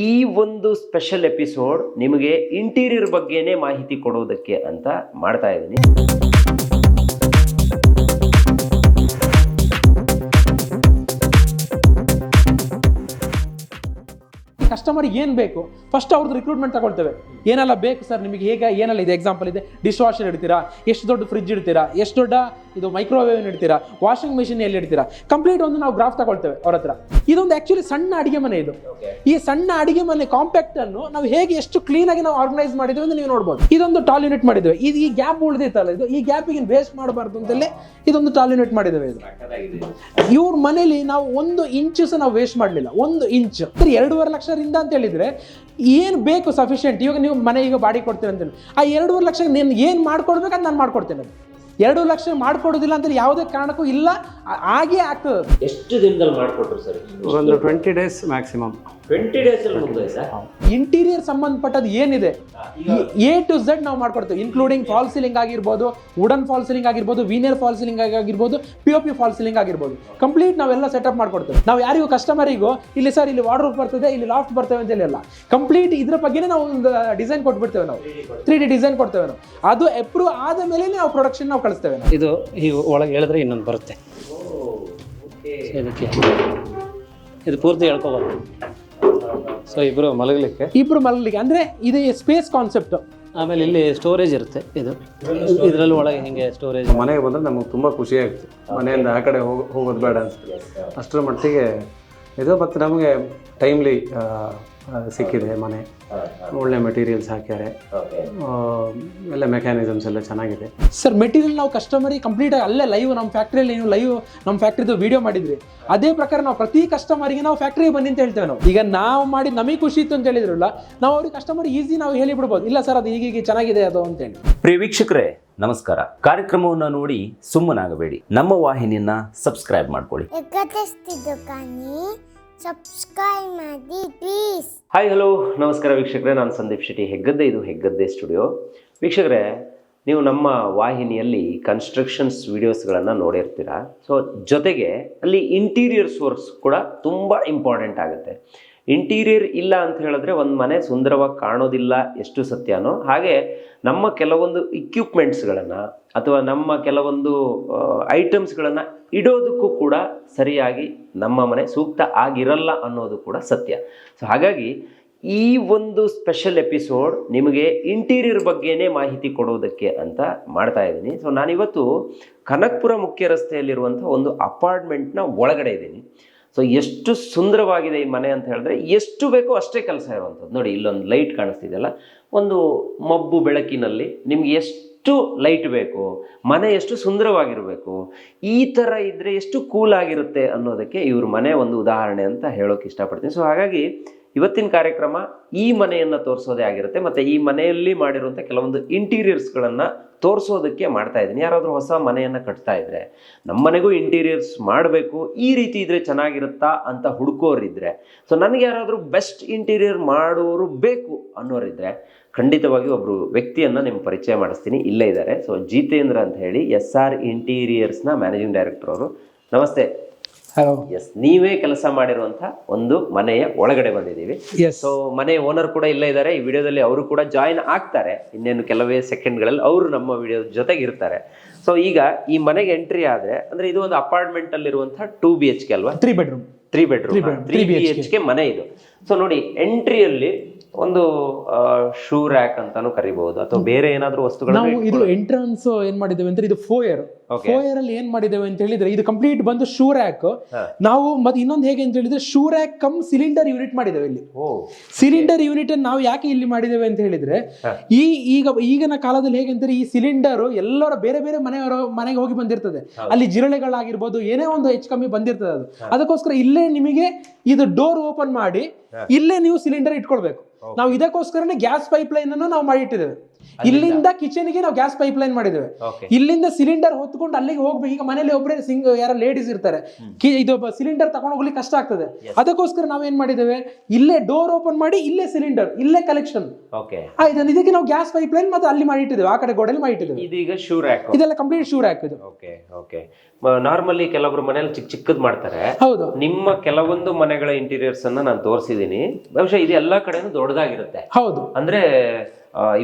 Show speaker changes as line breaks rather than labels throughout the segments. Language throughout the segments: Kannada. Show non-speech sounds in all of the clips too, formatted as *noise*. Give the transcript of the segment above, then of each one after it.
ಈ ಒಂದು ಸ್ಪೆಷಲ್ ಎಪಿಸೋಡ್ ನಿಮಗೆ ಇಂಟೀರಿಯರ್ ಬಗ್ಗೆನೇ ಮಾಹಿತಿ ಕೊಡೋದಕ್ಕೆ ಅಂತ ಮಾಡ್ತಾ ಇದ್ದೀನಿ.
ಕಸ್ಟಮರ್ ಏನು ಬೇಕು? ಫಸ್ಟ್ ಅವ್ರದ್ದು ರಿಕ್ರೂಟ್ಮೆಂಟ್ ತಗೊಳ್ತೇವೆ. ಏನೆಲ್ಲ ಬೇಕು ಸರ್? ನಿಮಗೆ ಹೇಗೆ, ಏನೆಲ್ಲ ಇದೆ? ಎಕ್ಸಾಂಪಲ್ ಇದೆ. ಡಿಶ್ ವಾಷರ್ ಇಡ್ತೀರಾ? ಎಷ್ಟು ದೊಡ್ಡ ಫ್ರಿಜ್ ಇಡ್ತೀರಾ? ಎಷ್ಟು ದೊಡ್ಡ ಇದು ಮೈಕ್ರೋವೇವ್ ಇಡ್ತೀರಾ? ವಾಷಿಂಗ್ ಮಿಷಿನ್ ಎಲ್ಲಿ ಇಡ್ತೀರಾ? ಕಂಪ್ಲೀಟ್ ಒಂದು ನಾವು ಗ್ರಾಫ್ ತಗೊಳ್ತೇವೆ ಅವ್ರ ಹತ್ರ. ಇದೊಂದು ಆಕ್ಚುಲಿ ಸಣ್ಣ ಅಡಿಗೆ ಮನೆ ಇದು. ಈ ಸಣ್ಣ ಅಡಿಗೆ ಮನೆ ಕಾಂಪ್ಯಾಕ್ಟ್ ಅನ್ನು ನಾವು ಹೇಗೆ ಎಷ್ಟು ಕ್ಲೀನ್ ಆಗಿ ನಾವು ಆರ್ಗನೈಸ್ ಮಾಡಿದ್ವಿ ಅಂತ ನೀವು ನೋಡ್ಬೋದು. ಇದೊಂದು ಟಾಲ್ ಯೂನಿಟ್ ಮಾಡಿದ್ದೇವೆ ಇದು ಈ ಗ್ಯಾಪ್ ಉಳಿದಿತ್ತಲ್ಲ ಇದು ಈ ಗ್ಯಾಪಿಗೆ ವೇಸ್ಟ್ ಮಾಡಬಾರ್ದು ಅಂತಲೇ ಇದೊಂದು ಟಾಲ್ ಯೂನಿಟ್ ಮಾಡಿದ್ದೇವೆ ಇದು. ಇವ್ರ ಮನೇಲಿ ನಾವು ಒಂದು ಇಂಚು ಸಹ ನಾವು ವೇಸ್ಟ್ ಮಾಡಲಿಲ್ಲ. ಒಂದು ಇಂಚ್ ಎರಡೂವರೆ ಲಕ್ಷದಿಂದ ಅಂತ ಹೇಳಿದ್ರೆ ಏನು ಬೇಕು ಸಫಿಷಿಯೆಂಟ್ ಇವಾಗ ನೀವು ಮನೆ ಈಗ ಬಾಡಿ ಕೊಡ್ತೀರ ಅಂತೇಳಿ ಆ ಎರಡೂವರೆ ಲಕ್ಷ ನೀನು ಏನು ಮಾಡ್ಕೊಡ್ಬೇಕು ಅಂತ ನಾನು ಮಾಡ್ಕೊಡ್ತೇನೆ. ಎರಡು ಲಕ್ಷ ಮಾಡ್ಕೊಡೋದಿಲ್ಲ ಅಂತ ಯಾವುದೇ ಕಾರಣಕ್ಕೂ ಇಲ್ಲ. ಆಗೇ ಆಗ್ತದೆ. ಅದು.
ಎಷ್ಟು ದಿನದಲ್ಲಿ ಮಾಡಿಕೊಟ್ರು ಸರ್?
ಒಂದು twenty days maximum
twenty days ಅಲ್ಲಿ ಮುಗ್ದೋಯ್ತಾ?
ಇಂಟೀರಿಯರ್ ಸಂಬಂಧಪಟ್ಟದ್ದು ಏನಿದೆ? ಎ ಟು ಝಡ್ ನಾವು ಮಾಡ್ಕೊಡ್ತೇವೆ ಇನ್ಕ್ಲೂಡಿಂಗ್ ಫಾಲ್ ಸೀಲಿಂಗ್ ಆಗಿರ್ಬೋದು ವುಡನ್ ಫಾಲ್ ಸೀಲಿಂಗ್ ಆಗಿರ್ಬೋದು ವೀನಿಯರ್ ಫಾಲ್ ಸೀಲಿಂಗ್ ಆಗಿರ್ಬೋದು P O P fall ceiling ಆಗಿರ್ಬೋದು. ಕಂಪ್ಲೀಟ್ ನಾವೆಲ್ಲ ಸೆಟಪ್ ಮಾಡ್ಕೊಡ್ತೇವೆ. ನಾವು ಯಾರಿಗೂ ಕಸ್ಟಮರಿಗೂ ಇಲ್ಲಿ ಸರ್ ಇಲ್ಲಿ ವಾರ್ಡ್ರೋಬ್ ಬರ್ತದೆ ಇಲ್ಲಿ ಲಾಫ್ಟ್ ಬರ್ತೇವೆ ಅಂತ ಹೇಳಿ ಅಲ್ಲ. ಕಂಪ್ಲೀಟ್ ಇದ್ರ ಬಗ್ಗೆನೇ ನಾವು ಒಂದು ಡಿಸೈನ್ ಕೊಟ್ಬಿಡ್ತೇವೆ ನಾವು. ತ್ರೀ ಡಿ ಡಿಸೈನ್ ಕೊಡ್ತೇವೆ ನಾವು. ಅದು ಅಪ್ರೂವ್ ಆದ ಮೇಲೆ ನಾವು ಪ್ರೊಡಕ್ಷನ್ ನಾವು ಕಳಿಸ್ತೇವೆ ನಾವು.
ಇದು ಈ ಒಳಗೆ ಹೇಳಿದ್ರೆ ಇನ್ನೊಂದು ಬರುತ್ತೆ. ಇದಕ್ಕೆ ಇದು ಪೂರ್ತಿ ಹೇಳ್ಕೋಬಾರ್ದು ಸೊ ಇಬ್ಬರು ಮಲಗಲಿಕ್ಕೆ.
ಇಬ್ರು ಮಲಗಲಿಕ್ಕೆ ಅಂದ್ರೆ ಇದು ಸ್ಪೇಸ್ ಕಾನ್ಸೆಪ್ಟ್
ಆಮೇಲೆ ಇಲ್ಲಿ ಸ್ಟೋರೇಜ್ ಇರುತ್ತೆ ಇದು. ಇದರಲ್ಲಿ ಒಳಗೆ ಹಿಂಗೆ ಸ್ಟೋರೇಜ್
ಮನೆಗೆ ಬಂದರೆ ನಮಗೆ ತುಂಬ ಖುಷಿ ಆಗುತ್ತೆ. ಮನೆಯಿಂದ ಆ ಕಡೆ ಹೋಗಿ ಹೋಗೋದು ಬೇಡ ಅಂತ ಅಷ್ಟರ ಮಟ್ಟಿಗೆ ಇದು ಮತ್ತು ನಮಗೆ ಟೈಮ್ಲಿ ಸಿಕ್ಕಿದೆ ಮನೆ. ಒಳ್ಳೆ ಮೆಟೀರಿಯಲ್ಸ್ ಹಾಕ್ಯಾರೆ. ಎಲ್ಲ ಮೆಕ್ಯಾನಿಸಮ್ಸ್ ಎಲ್ಲ ಚೆನ್ನಾಗಿದೆ.
ಸರ್ ಮೆಟೀರಿಯಲ್ ನಾವು ಕಸ್ಟಮರಿಗೆ ಕಂಪ್ಲೀಟ್ ಆಗಿ ಅಲ್ಲೇ ಲೈವ್ ನಮ್ಮ ಫ್ಯಾಕ್ಟ್ರಿಯಲ್ಲಿ ನೀವು ಲೈವ್ ನಮ್ಮ ಫ್ಯಾಕ್ಟ್ರಿದು ವಿಡಿಯೋ ಮಾಡಿದ್ರಿ. ಅದೇ ಪ್ರಕಾರ ನಾವು ಪ್ರತಿ ಕಸ್ಟಮರಿಗೆ ನಾವು ಫ್ಯಾಕ್ಟ್ರಿಗೆ ಬನ್ನಿ ಅಂತ ಹೇಳ್ತೇವೆ ನಾವು. ಈಗ ನಾವು ಮಾಡಿ ನಮಗೆ ಖುಷಿ ಇತ್ತು ಅಂತ ಹೇಳಿದ್ರಲ್ಲ ನಾವು ಅವ್ರಿಗೆ ಕಸ್ಟಮರ್ ಈಸಿ ನಾವು ಹೇಳಿ ಬಿಡ್ಬೋದು ಇಲ್ಲ ಸರ್ ಅದು ಈಗೀಗ ಚೆನ್ನಾಗಿದೆ ಅದು ಅಂತೇಳಿ
ಪ್ರಿಯ ವೀಕ್ಷಕರೇ ನಮಸ್ಕಾರ. ಕಾರ್ಯಕ್ರಮವನ್ನು ನೋಡಿ ಸುಮ್ಮನಾಗಬೇಡಿ. ನಮ್ಮ ವಾಹಿನಿಯನ್ನ ಸಬ್ಸ್ಕ್ರೈಬ್ ಮಾಡ್ಕೊಳ್ಳಿ.
ಸಬ್ಸ್ಕ್ರೈಬ್ ಮಾಡಿ
ಹಾಯ್ ಹಲೋ ನಮಸ್ಕಾರ ವೀಕ್ಷಕರೇ. ನಾನು ಸಂದೀಪ್ ಶೆಟ್ಟಿ. ಹೆಗ್ಗದ್ದೆ ಇದು ಹೆಗ್ಗದ್ದೆ ಸ್ಟುಡಿಯೋ. ವೀಕ್ಷಕರೇ, ನೀವು ನಮ್ಮ ವಾಹಿನಿಯಲ್ಲಿ ಕನ್ಸ್ಟ್ರಕ್ಷನ್ಸ್ ವೀಡಿಯೋಸ್ಗಳನ್ನು ನೋಡಿರ್ತೀರ? ಸೊ ಜೊತೆಗೆ ಅಲ್ಲಿ ಇಂಟೀರಿಯರ್ ಸೋರ್ಸ್ ಕೂಡ ತುಂಬ ಇಂಪಾರ್ಟೆಂಟ್ ಆಗುತ್ತೆ. ಇಂಟೀರಿಯರ್ ಇಲ್ಲ ಅಂತ ಹೇಳಿದ್ರೆ ಒಂದು ಮನೆ ಸುಂದರವಾಗಿ ಕಾಣೋದಿಲ್ಲ ಎಷ್ಟು ಸತ್ಯನೋ. ಹಾಗೆ ನಮ್ಮ ಕೆಲವೊಂದು ಇಕ್ವಿಪ್ಮೆಂಟ್ಸ್ಗಳನ್ನು ಅಥವಾ ನಮ್ಮ ಕೆಲವೊಂದು ಐಟಮ್ಸ್ಗಳನ್ನು ಇಡೋದಕ್ಕೂ ಕೂಡ ಸರಿಯಾಗಿ ನಮ್ಮ ಮನೆ ಸೂಕ್ತ ಆಗಿರಲ್ಲ ಅನ್ನೋದು ಕೂಡ ಸತ್ಯ. ಸೊ ಹಾಗಾಗಿ ಈ ಒಂದು ಸ್ಪೆಷಲ್ ಎಪಿಸೋಡ್ ನಿಮಗೆ ಇಂಟೀರಿಯರ್ ಬಗ್ಗೆನೇ ಮಾಹಿತಿ ಕೊಡೋದಕ್ಕೆ ಅಂತ ಮಾಡ್ತಾ ಇದ್ದೀನಿ. ಸೊ ನಾನಿವತ್ತು ಕನಕ್ಪುರ ಮುಖ್ಯ ರಸ್ತೆಯಲ್ಲಿರುವಂಥ ಒಂದು ಅಪಾರ್ಟ್ಮೆಂಟ್ನ ಒಳಗಡೆ ಇದ್ದೀನಿ. ಸೊ ಎಷ್ಟು ಸುಂದರವಾಗಿದೆ ಈ ಮನೆ ಅಂತ ಹೇಳಿದ್ರೆ ಎಷ್ಟು ಬೇಕೋ ಅಷ್ಟೇ ಕೆಲಸ ಇರುವಂಥದ್ದು. ನೋಡಿ, ಇಲ್ಲೊಂದು ಲೈಟ್ ಕಾಣಿಸ್ತಿದೆಯಲ್ಲ ಒಂದು ಮಬ್ಬು ಬೆಳಕಿನಲ್ಲಿ ನಿಮ್ಗೆ ಎಷ್ಟು ಲೈಟ್ ಬೇಕು, ಮನೆ ಎಷ್ಟು ಸುಂದರವಾಗಿರಬೇಕು, ಈ ಥರ ಇದ್ದರೆ ಎಷ್ಟು ಕೂಲ್ ಆಗಿರುತ್ತೆ ಅನ್ನೋದಕ್ಕೆ ಇವ್ರ ಮನೆ ಒಂದು ಉದಾಹರಣೆ ಅಂತ ಹೇಳೋಕೆ ಇಷ್ಟಪಡ್ತೀನಿ. ಸೊ ಹಾಗಾಗಿ ಇವತ್ತಿನ ಕಾರ್ಯಕ್ರಮ ಈ ಮನೆಯನ್ನು ತೋರಿಸೋದೇ ಆಗಿರುತ್ತೆ. ಮತ್ತು ಈ ಮನೆಯಲ್ಲಿ ಮಾಡಿರುವಂಥ ಕೆಲವೊಂದು ಇಂಟೀರಿಯರ್ಸ್ಗಳನ್ನು ತೋರಿಸೋದಕ್ಕೆ ಮಾಡ್ತಾ ಇದ್ದೀನಿ. ಯಾರಾದರೂ ಹೊಸ ಮನೆಯನ್ನು ಕಟ್ತಾ ಇದ್ರೆ ನಮ್ಮ ಮನೆಗೂ ಇಂಟೀರಿಯರ್ಸ್ ಮಾಡಬೇಕು, ಈ ರೀತಿ ಇದ್ದರೆ ಚೆನ್ನಾಗಿರುತ್ತಾ ಅಂತ ಹುಡುಕೋರಿದ್ರೆ ಸೊ ನನಗೆ ಯಾರಾದರೂ ಬೆಸ್ಟ್ ಇಂಟೀರಿಯರ್ ಮಾಡೋರು ಬೇಕು ಅನ್ನೋರಿದ್ರೆ ಖಂಡಿತವಾಗಿ ಒಬ್ಬರು ವ್ಯಕ್ತಿಯನ್ನು ನಿಮ್ಗೆ ಪರಿಚಯ ಮಾಡಿಸ್ತೀನಿ. ಇಲ್ಲೇ ಇದ್ದಾರೆ. ಸೊ ಜಿತೇಂದ್ರ ಅಂತ ಹೇಳಿ ಎಸ್ ಆರ್ ಇಂಟೀರಿಯರ್ಸ್ನ ಮ್ಯಾನೇಜಿಂಗ್ ಡೈರೆಕ್ಟರ್ ಅವರು. ನಮಸ್ತೆ.
ಹಲೋ
ಎಸ್ ನೀವೇ ಕೆಲಸ ಮಾಡಿರುವಂತಹ ಒಂದು ಮನೆಯ ಒಳಗಡೆ ಬಂದಿದ್ದೀವಿ. ಸೊ ಮನೆ ಓನರ್ ಕೂಡ ಇಲ್ಲೇ ಇದ್ದಾರೆ. ಈ ವಿಡಿಯೋದಲ್ಲಿ ಅವರು ಕೂಡ ಜಾಯಿನ್ ಆಗ್ತಾರೆ. ಇನ್ನೇನು ಕೆಲವೇ ಸೆಕೆಂಡ್ಗಳಲ್ಲಿ ಅವರು ನಮ್ಮ ವಿಡಿಯೋ ಜೊತೆಗೆ ಇರ್ತಾರೆ. ಸೊ ಈಗ ಈ ಮನೆಗೆ ಎಂಟ್ರಿ ಆದ್ರೆ ಅಂದ್ರೆ ಇದು ಒಂದು ಅಪಾರ್ಟ್ಮೆಂಟ್ ಅಲ್ಲಿರುವಂತಹ ಟೂ ಬಿ ಎಚ್ ಕೆ ಅಲ್ವಾ?
Three bedroom
three bedroom three B H K ಮನೆ ಇದು. ಸೊ ನೋಡಿ ಎಂಟ್ರಿಯಲ್ಲಿ ಒಂದು ಶೂ ರ್ಯಾಕ್ ಅಂತಾನು ಕರಿಬಹುದು ಅಥವಾ ಬೇರೆ ಏನಾದ್ರೂ
ನಾವು
ವಸ್ತುಗಳನ್ನ
ಇದು ಎಂಟ್ರನ್ಸ್ ಏನ್ ಮಾಡಿದ್ದೇವೆ ಅಂದ್ರೆ ಇದು ಫೋಯರ್. ಫೋಯರ್ ಅಲ್ಲಿ ಏನ್ ಮಾಡಿದ್ದೇವೆ ಅಂತ ಹೇಳಿದ್ರೆ ಇದು ಕಂಪ್ಲೀಟ್ ಬಂದು ಶೂ ರ್ಯಾಕ್ ನಾವು ಮತ್ತೆ ಇನ್ನೊಂದು ಹೇಗೆ ಅಂತ ಹೇಳಿದ್ರೆ shoe rack cum cylinder unit ಮಾಡಿದ್ದೇವೆ ಇಲ್ಲಿ. ಸಿಲಿಂಡರ್ ಯೂನಿಟ್ ಅನ್ನು ನಾವು ಯಾಕೆ ಇಲ್ಲಿ ಮಾಡಿದ್ದೇವೆ ಅಂತ ಹೇಳಿದ್ರೆ ಈ ಈಗ ಈಗಿನ ಕಾಲದಲ್ಲಿ ಹೇಗೆ ಅಂತಾರೆ ಈ ಸಿಲಿಂಡರ್ ಎಲ್ಲರ ಬೇರೆ ಬೇರೆ ಮನೆಯವರ ಮನೆಗೆ ಹೋಗಿ ಬಂದಿರ್ತದೆ. ಅಲ್ಲಿ ಜಿರಳೆಗಳಾಗಿರ್ಬೋದು ಏನೇ ಒಂದು ಹೆಚ್ಚು ಕಮ್ಮಿ ಬಂದಿರ್ತದೆ ಅದು. ಅದಕ್ಕೋಸ್ಕರ ಇಲ್ಲೇ ನಿಮಗೆ ಇದು ಡೋರ್ ಓಪನ್ ಮಾಡಿ ಇಲ್ಲೇ ನೀವು ಸಿಲಿಂಡರ್ ಇಟ್ಕೊಳ್ಬೇಕು. ನಾವು ಇದಕ್ಕೋಸ್ಕರನೇ ಗ್ಯಾಸ್ ಪೈಪ್ ಲೈನ್ ಅನ್ನು ನಾವು ಮಾಡಿಟ್ಟಿದ್ದೇವೆ. ಇಲ್ಲಿಂದ ಕಿಚನ್ಗೆ ನಾವು ಗ್ಯಾಸ್ ಪೈಪ್ ಲೈನ್ ಮಾಡಿದ್ದೇವೆ ಇಲ್ಲಿಂದ ಸಿಲಿಂಡರ್ ಹೊತ್ಕೊಂಡು ಅಲ್ಲಿಗೆ ಹೋಗ್ಬೇಕು. ಈಗ ಮನೇಲಿ ಒಬ್ಬರೇ ಸಿಂಗ್ ಯಾರೋ ಲೇಡೀಸ್ ಇರ್ತಾರೆ. ಇದು ಸಿಲಿಂಡರ್ ತಗೊಂಡು ಹೋಗ್ಲಿಕ್ಕೆ ಕಷ್ಟ ಆಗ್ತದೆ. ಅದಕ್ಕೋಸ್ಕರ ನಾವೇನ್ ಮಾಡಿದ್ದೇವೆ? ಇಲ್ಲೇ ಡೋರ್ ಓಪನ್ ಮಾಡಿ ಇಲ್ಲೇ ಸಿಲಿಂಡರ್ ಇಲ್ಲೇ ಕಲೆಕ್ಷನ್ ಆಯ್ತು ಇದಕ್ಕೆ ನಾವು ಗ್ಯಾಸ್ ಪೈಪ್ ಲೈನ್ ಮತ್ತೆ ಅಲ್ಲಿ ಮಾಡಿ ಇಟ್ಟಿದ್ದೇವೆ. ಆ ಕಡೆ ಗೋಡೆಯಲ್ಲಿ ಮಾಡಿ ಇಟ್ಟಿದ್ದೇವೆ.
ಇದೀಗ ಶೂ ರ್ಯಾಕ್
ಇದೆಲ್ಲ ಕಂಪ್ಲೀಟ್ ಶೂರ್ ಇದು.
ಓಕೆ ಓಕೆ ನಾರ್ಮಲಿ ಕೆಲವರು ಮನೇಲಿ ಚಿಕ್ಕ ಚಿಕ್ಕದ್ ಮಾಡ್ತಾರೆ.
ಹೌದು.
ನಿಮ್ಮ ಕೆಲವೊಂದು ಮನೆಗಳ ಇಂಟೀರಿಯರ್ಸ್ ಅನ್ನ ನಾನು ತೋರಿಸಿದೀನಿ. ಬಹುಶಃ ಇದು ಎಲ್ಲಾ ಕಡೆನೂ ದೊಡ್ಡದಾಗಿರುತ್ತೆ.
ಹೌದು.
ಅಂದ್ರೆ